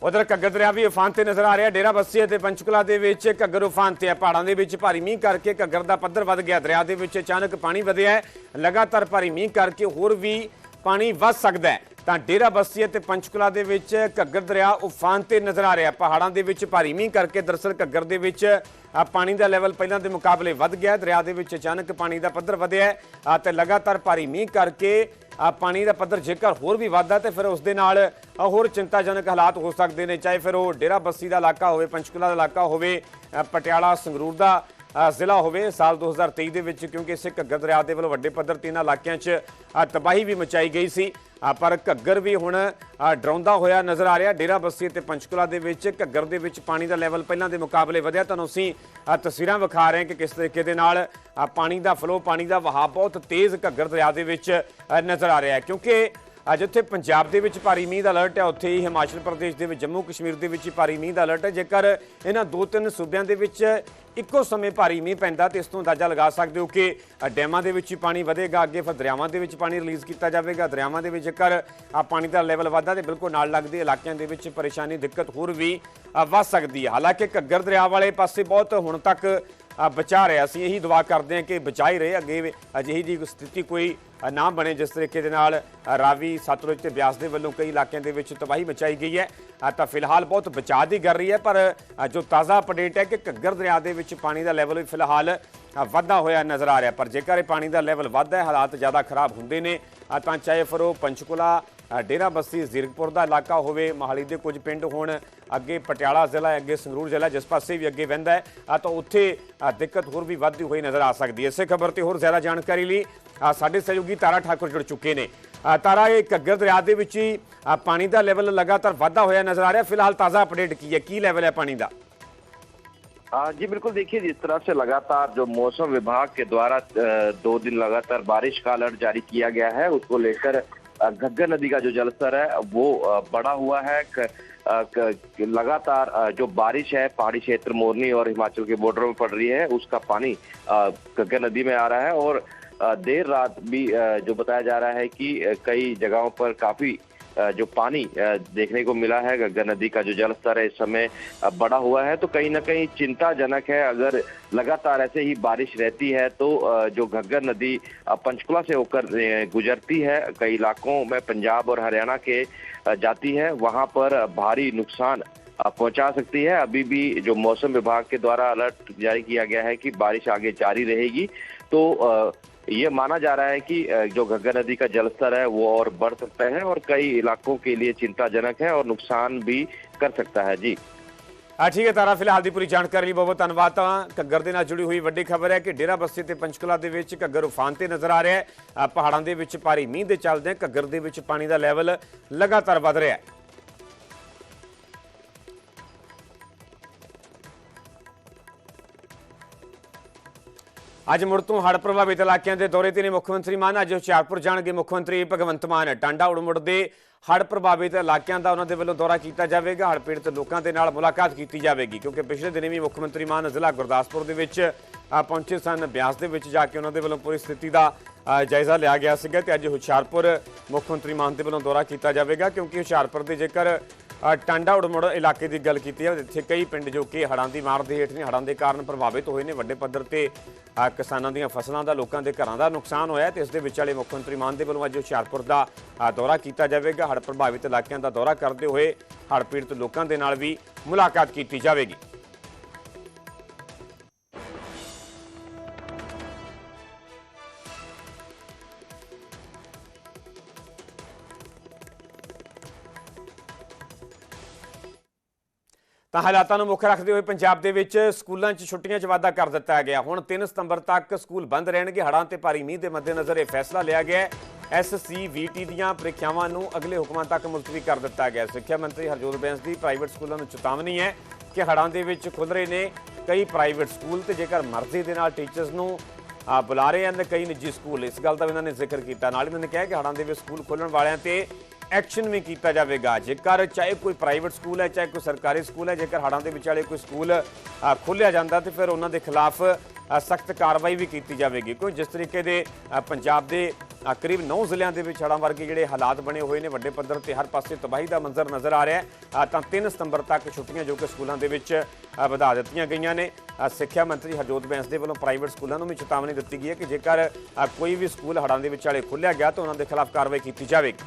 ਉਧਰ ਘੱਗਰ ਦਰਿਆ ਵੀ ਉਫਾਨ ਤੇ ਨਜ਼ਰ ਆ ਰਿਹਾ। ਡੇਰਾ ਬੱਸੀ ਅਤੇ ਪੰਚਕੁਲਾ ਦੇ ਵਿੱਚ ਘੱਗਰ ਉਫਾਨ ਤੇ ਹੈ ਪਹਾੜਾਂ ਦੇ ਵਿੱਚ ਭਾਰੀ ਮੀਂਹ ਕਰਕੇ ਘੱਗਰ ਦਾ ਪੱਧਰ ਵੱਧ ਗਿਆ। ਦਰਿਆ ਦੇ ਵਿੱਚ ਅਚਾਨਕ ਪਾਣੀ ਵਧਿਆ ਲਗਾਤਾਰ ਭਾਰੀ ਮੀਂਹ ਕਰਕੇ ਹੋਰ ਵੀ ਪਾਣੀ ਵੱਧ ਸਕਦਾ ਹੈ। ਤਾਂ ਡੇਰਾ ਬੱਸੀ ਅਤੇ ਪੰਚਕੁਲਾ ਦੇ ਵਿੱਚ ਘੱਗਰ ਦਰਿਆ ਉਫਾਨ ਤੇ ਨਜ਼ਰ ਆ ਰਿਹਾ। ਪਹਾੜਾਂ ਦੇ ਵਿੱਚ ਭਾਰੀ ਮੀਂਹ ਕਰਕੇ ਦਰਸਲ ਘੱਗਰ ਦੇ ਵਿੱਚ ਪਾਣੀ ਦਾ ਲੈਵਲ ਪਹਿਲਾਂ ਦੇ ਮੁਕਾਬਲੇ ਵੱਧ ਗਿਆ ਦਰਿਆ ਦੇ ਵਿੱਚ ਅਚਾਨਕ ਪਾਣੀ ਦਾ ਪੱਧਰ ਵਧਿਆ ਹੈ। ਤੇ ਲਗਾਤਾਰ ਭਾਰੀ ਮੀਂਹ ਕਰਕੇ ਆ ਪਾਣੀ ਦਾ ਪੱਧਰ ਜੇਕਰ ਹੋਰ ਵੀ ਵਧਦਾ ਤੇ ਫਿਰ ਉਸ ਦੇ ਨਾਲ ਹੋਰ ਚਿੰਤਾਜਨਕ ਹਾਲਾਤ ਹੋ ਸਕਦੇ ਨੇ, ਚਾਹੇ ਫਿਰ ਉਹ ਡੇਰਾ ਬੱਸੀ ਦਾ ਇਲਾਕਾ ਹੋਵੇ, ਪੰਚਕੁਲਾ ਦਾ ਇਲਾਕਾ ਹੋਵੇ ਪਟਿਆਲਾ, ਸੰਗਰੂਰ ਦਾ ਜ਼ਿਲ੍ਹਾ ਹੋਵੇ, ਸਾਲ 2023 ਦੇ ਵਿੱਚ ਕਿਉਂਕਿ ਸਿੱਖ ਘੱਗਰ ਦਰਿਆ ਦੇ ਵੱਲੋਂ ਵੱਡੇ ਪੱਧਰ ਤੇ ਇਹਨਾਂ ਇਲਾਕਿਆਂ 'ਚ ਤਬਾਹੀ ਵੀ ਮਚਾਈ ਗਈ ਸੀ। ਪਰ ਘੱਗਰ ਵੀ ਹੁਣ ਡਰਾਉਂਦਾ ਹੋਇਆ ਨਜ਼ਰ ਆ ਰਿਹਾ। ਡੇਰਾ ਬੱਸੀ ਤੇ ਪੰਚਕੁਲਾ ਦੇ ਵਿੱਚ ਘੱਗਰ ਦੇ ਵਿੱਚ ਪਾਣੀ ਦਾ ਲੈਵਲ ਪਹਿਲਾਂ ਦੇ ਮੁਕਾਬਲੇ ਵਧਿਆ। ਤੁਹਾਨੂੰ ਅਸੀਂ ਤਸਵੀਰਾਂ ਵਿਖਾ ਰਹੇ ਹਾਂ ਕਿ ਕਿਸ ਤਰੀਕੇ ਦੇ ਨਾਲ ਪਾਣੀ ਦਾ ਫਲੋ ਪਾਣੀ ਦਾ ਵਹਾਅ ਬਹੁਤ ਤੇਜ਼ ਘੱਗਰ ਦਰਿਆ ਦੇ ਵਿੱਚ ਨਜ਼ਰ ਆ ਰਿਹਾ ਹੈ। ਕਿਉਂਕਿ ਅੱਜ ਉੱਥੇ ਪੰਜਾਬ ਦੇ ਵਿੱਚ ਭਾਰੀ ਮੀਂਹ ਦਾ ਅਲਰਟ ਹੈ। ਉੱਥੇ ਹੀ ਹਿਮਾਚਲ ਪ੍ਰਦੇਸ਼ ਦੇ ਵਿੱਚ, ਜੰਮੂ ਕਸ਼ਮੀਰ ਦੇ ਵਿੱਚ ਹੀ ਭਾਰੀ ਮੀਂਹ ਦਾ ਅਲਰਟ ਹੈ। ਜੇਕਰ ਇਹਨਾਂ ਦੋ ਤਿੰਨ ਸੂਬਿਆਂ ਦੇ ਵਿੱਚ ਇੱਕੋ ਸਮੇਂ ਭਾਰੀ ਮੀਂਹ ਪੈਂਦਾ, ਤੇ ਇਸ ਤੋਂ ਅੰਦਾਜ਼ਾ ਲਗਾ ਸਕਦੇ ਹੋ ਕਿ ਡੈਮਾਂ ਦੇ ਵਿੱਚ ਹੀ ਪਾਣੀ ਵਧੇਗਾ। ਅੱਗੇ ਫਿਰ ਦਰਿਆਵਾਂ ਦੇ ਵਿੱਚ ਪਾਣੀ ਰਿਲੀਜ਼ ਕੀਤਾ ਜਾਵੇਗਾ। ਦਰਿਆਵਾਂ ਦੇ ਵਿੱਚ ਜੇਕਰ ਆ ਪਾਣੀ ਦਾ ਲੈਵਲ ਵਧਦਾ, ਤੇ ਬਿਲਕੁਲ ਨਾਲ ਲੱਗਦੇ ਇਲਾਕਿਆਂ ਦੇ ਵਿੱਚ ਪਰੇਸ਼ਾਨੀ, ਦਿੱਕਤ ਹੋਰ ਵੀ ਵੱਧ ਸਕਦੀ ਹੈ। ਹਾਲਾਂਕਿ ਘੱਗਰ ਦਰਿਆ ਵਾਲੇ ਪਾਸੇ ਬਹੁਤ ਹੁਣ ਤੱਕ ਬਚਾ ਰਿਹਾ ਸੀ। ਇਹੀ ਦੁਆ ਕਰਦੇ ਹਾਂ ਕਿ ਬਚਾ ਹੀ ਰਹੇ। ਅੱਗੇ ਅਜਿਹੀ ਜੀ ਸਥਿਤੀ ਕੋਈ ਨਾ ਬਣੇ ਜਿਸ ਤਰੀਕੇ ਦੇ ਨਾਲ ਰਾਵੀ ਸਤਲੁਜ ਤੇ ਬਿਆਸ ਦੇ ਵੱਲੋਂ ਕਈ ਇਲਾਕਿਆਂ ਦੇ ਵਿੱਚ ਤਬਾਹੀ ਮਚਾਈ ਗਈ ਹੈ। ਤਾਂ ਫਿਲਹਾਲ ਬਹੁਤ ਬਚਾਅ ਦੀ ਕਰ ਰਹੀ ਹੈ ਪਰ ਜੋ ਤਾਜ਼ਾ ਅਪਡੇਟ ਹੈ ਕਿ ਘੱਗਰ ਦਰਿਆ ਦੇ ਵਿੱਚ ਪਾਣੀ ਦਾ ਲੈਵਲ ਵੀ ਫਿਲਹਾਲ ਅ, ਵੱਧਦਾ ਹੋਇਆ ਨਜ਼ਰ ਆ ਰਿਹਾ। ਪਰ ਜੇਕਰ ਇਹ ਪਾਣੀ ਦਾ ਲੈਵਲ ਵੱਧਦਾ ਹੈ ਹਾਲਾਤ ਜ਼ਿਆਦਾ ਖਰਾਬ ਹੁੰਦੇ ਨੇ ਤਾਂ ਚਾਹੇ ਫਿਰ ਉਹ ਪੰਚਕੁਲਾ ਡੇਰਾ ਬੱਸੀ ਜ਼ੀਰਕਪੁਰ ਦਾ ਇਲਾਕਾ ਹੋਵੇ ਮਹਾਲੀ ਦੇ ਕੁਝ ਪਿੰਡ ਹੋਣ ਅੱਗੇ ਪਟਿਆਲਾ ਜ਼ਿਲ੍ਹਾ ਹੈ, ਅੱਗੇ ਸੰਗਰੂਰ ਜ਼ਿਲ੍ਹਾ ਜਿਸ ਪਾਸੇ ਵੀ ਅੱਗੇ ਵਹਿੰਦਾ ਹੈ ਅ, ਤਾਂ ਉੱਥੇ ਅ, ਦਿੱਕਤ ਹੋਰ ਵੀ ਵੱਧਦੀ ਹੋਈ ਨਜ਼ਰ ਆ ਸਕਦੀ ਹੈ ਇਸੇ ਖਬਰ ਤੇ ਹੋਰ ਜ਼ਿਆਦਾ ਜਾਣਕਾਰੀ ਲਈ ਅ, ਸਾਡੇ ਸਹਿਯੋਗੀ ਤਾਰਾ ਠਾਕੁਰ ਜੁੜ ਚੁੱਕੇ ਨੇ ਅ, ਤਾਰਾ ਇਹ ਘੱਗਰ ਦਰਿਆ ਦੇ ਵਿੱਚ ਹੀ ਅ, ਪਾਣੀ ਦਾ ਲੈਵਲ ਲਗਾਤਾਰ ਵੱਧਦਾ ਹੋਇਆ ਨਜ਼ਰ ਆ ਰਿਹਾ ਫਿਲਹਾਲ ਤਾਜ਼ਾ ਅਪਡੇਟ ਕੀ ਹੈ ਕੀ ਲੈਵਲ ਹੈ ਪਾਣੀ ਦਾ हाँ जी बिल्कुल देखिए जिस तरह से लगातार जो मौसम विभाग के द्वारा अ, दो दिन लगातार बारिश का अलर्ट जारी किया गया है उसको लेकर अ, घग्गर नदी का जो जलस्तर है, वो बढ़ा हुआ है। लगातार जो बारिश है, पहाड़ी क्षेत्र मोरनी और हिमाचल के बॉर्डर में पड़ रही है, उसका पानी घग्गर नदी में आ रहा है। और देर रात भी जो बताया जा रहा है कि कई जगहों पर काफ़ी जो पानी देखने को मिला है, गंगा नदी का जो जलस्तर है इस समय बढ़ा हुआ है। तो कहीं ना कहीं चिंताजनक है, अगर लगातार ऐसे ही बारिश रहती है तो जो घग्गर नदी पंचकुला से होकर गुजरती है, कई इलाकों में पंजाब और हरियाणा के जाती है, वहाँ पर भारी नुकसान पहुँचा सकती है। अभी भी जो मौसम विभाग के द्वारा अलर्ट जारी किया गया है कि बारिश आगे जारी रहेगी। तो ये माना जा रहा है कि अ, जो घग्गर नदी का जलस्तर है वो और बढ़ सकता है और कई इलाकों के लिए चिंताजनक है और नुकसान भी कर सकता है जी ਆ ਠੀਕ ਹੈ ਤਾਰਾ ਫਿਲਹਾਲ ਦੀ ਪੂਰੀ ਜਾਣਕਾਰੀ ਲਈ ਬਹੁਤ ਬਹੁਤ ਧੰਨਵਾਦ ਤਾਂ ਘੱਗਰ ਦੇ ਨਾਲ ਜੁੜੀ ਹੋਈ ਵੱਡੀ ਖਬਰ ਹੈ ਕਿ ਡੇਰਾ ਬੱਸੀ ਤੇ ਪੰਚਕੁਲਾ ਦੇ ਵਿੱਚ ਘੱਗਰ ਉਫਾਨ ਤੇ ਨਜ਼ਰ ਆ ਰਿਹਾ ਹੈ ਅ, ਪਹਾੜਾਂ ਦੇ ਵਿੱਚ ਭਾਰੀ ਮੀਂਹ ਦੇ ਚੱਲਦੇ ਘੱਗਰ ਦੇ ਵਿੱਚ ਪਾਣੀ ਦਾ ਲੈਵਲ ਲਗਾਤਾਰ ਵਧ ਰਿਹਾ ਹੈ ਅੱਜ ਮੁੜ ਤੋਂ ਹੜ੍ਹ ਪ੍ਰਭਾਵਿਤ ਇਲਾਕਿਆਂ ਦੇ ਦੌਰੇ ਤੇ ਨੇ ਮੁੱਖ ਮੰਤਰੀ ਮਾਨ। ਅੱਜ ਹੁਸ਼ਿਆਰਪੁਰ ਜਾਣਗੇ ਮੁੱਖ ਮੰਤਰੀ ਭਗਵੰਤ ਮਾਨ। ਟਾਂਡਾ ਉੜਮੁੜ ਦੇ ਹੜ੍ਹ ਪ੍ਰਭਾਵਿਤ ਇਲਾਕਿਆਂ ਦਾ ਉਹਨਾਂ ਦੇ ਵੱਲੋਂ ਦੌਰਾ ਕੀਤਾ ਜਾਵੇਗਾ। ਹੜ੍ਹ ਪੀੜਤ ਲੋਕਾਂ ਦੇ ਨਾਲ ਮੁਲਾਕਾਤ ਕੀਤੀ ਜਾਵੇਗੀ, ਕਿਉਂਕਿ ਪਿਛਲੇ ਦਿਨੀ ਵੀ ਮੁੱਖ ਮੰਤਰੀ ਮਾਨ ਜ਼ਿਲ੍ਹਾ ਗੁਰਦਾਸਪੁਰ ਦੇ ਵਿੱਚ ਪਹੁੰਚੇ ਸਨ। ਬਿਆਸ ਦੇ ਵਿੱਚ ਜਾ ਕੇ ਉਹਨਾਂ ਦੇ ਵੱਲੋਂ ਪੂਰੀ ਸਥਿਤੀ ਦਾ ਜਾਇਜ਼ਾ ਲਿਆ ਗਿਆ ਸੀਗਾ ਤੇ ਅੱਜ ਹੁਸ਼ਿਆਰਪੁਰ ਮੁੱਖ ਮੰਤਰੀ ਮਾਨ ਦੇ ਵੱਲੋਂ ਦੌਰਾ ਕੀਤਾ ਜਾਵੇਗਾ, ਕਿਉਂਕਿ ਹੁਸ਼ਿਆਰਪੁਰ ਦੇ ਜੇਕਰ ਟਾਂਡਾ ਉੜਮੁੜ ਇਲਾਕੇ ਦੀ ਗੱਲ ਕੀਤੀ ਹੈ ਜਿੱਥੇ ਕਈ ਪਿੰਡ ਜੋ ਕਿ ਹੜ੍ਹਾਂ ਦੀ ਮਾਰ ਦੇ ਹੇਠ ਨੇ, ਹੜ੍ਹਾਂ ਦੇ ਕਾਰਨ ਪ੍ਰਭਾਵਿਤ ਹੋਏ ਨੇ, ਵੱਡੇ ਪੱਧਰ ਤੇ ਕਿਸਾਨਾਂ ਦੀਆਂ ਫਸਲਾਂ ਦਾ, ਲੋਕਾਂ ਦੇ ਘਰਾਂ ਦਾ ਨੁਕਸਾਨ ਹੋਇਆ ਹੈ ਤੇ ਇਸ ਦੇ ਵਿਚਾਲੇ ਮੁੱਖ ਮੰਤਰੀ ਮਾਨ ਦੇ ਵੱਲੋਂ ਅੱਜ ਹੁਸ਼ਿਆਰਪੁਰ ਦਾ ਦੌਰਾ ਕੀਤਾ ਜਾਵੇਗਾ। ਹੜ੍ਹ ਪ੍ਰਭਾਵਿਤ ਇਲਾਕਿਆਂ ਦਾ ਦੌਰਾ ਕਰਦੇ ਹੋਏ ਹੜ੍ਹ ਪੀੜਤ ਲੋਕਾਂ ਦੇ ਨਾਲ ਵੀ ਮੁਲਾਕਾਤ ਕੀਤੀ ਜਾਵੇਗੀ। ਤਾਂ ਹਾਲਾਤਾਂ ਨੂੰ ਮੁੱਖ ਰੱਖਦੇ ਹੋਏ ਪੰਜਾਬ ਦੇ ਵਿੱਚ ਸਕੂਲਾਂ 'ਚ ਛੁੱਟੀਆਂ 'ਚ ਵਾਧਾ ਕਰ ਦਿੱਤਾ ਗਿਆ। ਹੁਣ 3 ਸਤੰਬਰ ਤੱਕ ਸਕੂਲ ਬੰਦ ਰਹਿਣਗੇ। ਹੜ੍ਹਾਂ ਤੇ ਭਾਰੀ ਮੀਂਹ ਦੇ ਮੱਦੇਨਜ਼ਰ ਇਹ ਫੈਸਲਾ ਲਿਆ ਗਿਆ ਹੈ। ਐਸਸੀਵੀਟੀ ਦੀਆਂ ਪ੍ਰੀਖਿਆਵਾਂ ਨੂੰ ਅਗਲੇ ਹੁਕਮਾਂ ਤੱਕ ਮੁਲਤਵੀ ਕਰ ਦਿੱਤਾ ਗਿਆ। ਸਿੱਖਿਆ ਮੰਤਰੀ ਹਰਜੋਤ ਬੈਂਸ ਦੀ ਪ੍ਰਾਈਵੇਟ ਸਕੂਲਾਂ ਨੂੰ ਚੇਤਾਵਨੀ ਹੈ ਕਿ ਹੜ੍ਹਾਂ ਦੇ ਵਿੱਚ ਖੁੱਲ ਰਹੇ ਨੇ ਕਈ ਪ੍ਰਾਈਵੇਟ ਸਕੂਲ ਤੇ ਜੇਕਰ ਮਰਜ਼ੀ ਦੇ ਨਾਲ ਟੀਚਰਸ ਨੂੰ ਬੁਲਾ ਰਹੇ ਹਨ ਕਈ ਨਿੱਜੀ ਸਕੂਲ। ਇਸ ਗੱਲ ਦਾ ਵੀ ਇਹਨਾਂ ਨੇ ਜ਼ਿਕਰ ਕੀਤਾ। ਨਾਲ ਇਹਨਾਂ ਨੇ ਕਿਹਾ ਕਿ ਹੜਾਂ ਦੇ ਵਿੱਚ ਸਕੂਲ ਖੋਲਣ ਵਾਲਿਆਂ ਤੇ ਐਕਸ਼ਨ ਵੀ ਕੀਤਾ ਜਾਵੇਗਾ। ਜੇਕਰ ਚਾਹੇ ਕੋਈ ਪ੍ਰਾਈਵੇਟ ਸਕੂਲ ਹੈ, ਚਾਹੇ ਕੋਈ ਸਰਕਾਰੀ ਸਕੂਲ ਹੈ, ਜੇਕਰ ਹੜਾਂ ਦੇ ਵਿਚਾਲੇ ਕੋਈ ਸਕੂਲ ਖੋਲ੍ਹਿਆ ਜਾਂਦਾ, ਤੇ ਫਿਰ ਉਹਨਾਂ ਦੇ ਖਿਲਾਫ ਸਖਤ ਕਾਰਵਾਈ ਵੀ ਕੀਤੀ ਜਾਵੇਗੀ। ਕੋਈ ਜਿਸ ਤਰੀਕੇ ਦੇ ਪੰਜਾਬ ਦੇ ਕਰੀਬ 9 ਜ਼ਿਲ੍ਹਿਆਂ ਦੇ ਵਿੱਚ ਹੜ੍ਹਾਂ ਵਰਗੇ ਜਿਹੜੇ ਹਾਲਾਤ ਬਣੇ ਹੋਏ ਨੇ, ਵੱਡੇ ਪੱਧਰ ਤੇ ਹਰ ਪਾਸੇ ਤਬਾਹੀ ਦਾ ਮੰਜ਼ਰ ਨਜ਼ਰ ਆ ਰਿਹਾ ਹੈ। ਤਾਂ 3 ਸਤੰਬਰ ਤੱਕ ਛੁੱਟੀਆਂ ਜੋ ਕਿ ਸਕੂਲਾਂ ਦੇ ਵਿੱਚ ਵਧਾ ਦਿੱਤੀਆਂ ਗਈਆਂ ਨੇ। ਸਿੱਖਿਆ ਮੰਤਰੀ ਹਰਜੋਤ ਬੈਂਸ ਦੇ ਵੱਲੋਂ ਪ੍ਰਾਈਵੇਟ ਸਕੂਲਾਂ ਨੂੰ ਵੀ ਚੇਤਾਵਨੀ ਦਿੱਤੀ ਗਈ ਹੈ ਕਿ ਜੇਕਰ ਕੋਈ ਵੀ ਸਕੂਲ ਹੜ੍ਹਾਂ ਦੇ ਵਿਚਾਲੇ ਵਾਲੇ ਖੁੱਲਿਆ ਗਿਆ ਤਾਂ ਉਹਨਾਂ ਦੇ ਖਿਲਾਫ ਕਾਰਵਾਈ ਕੀਤੀ ਜਾਵੇਗੀ।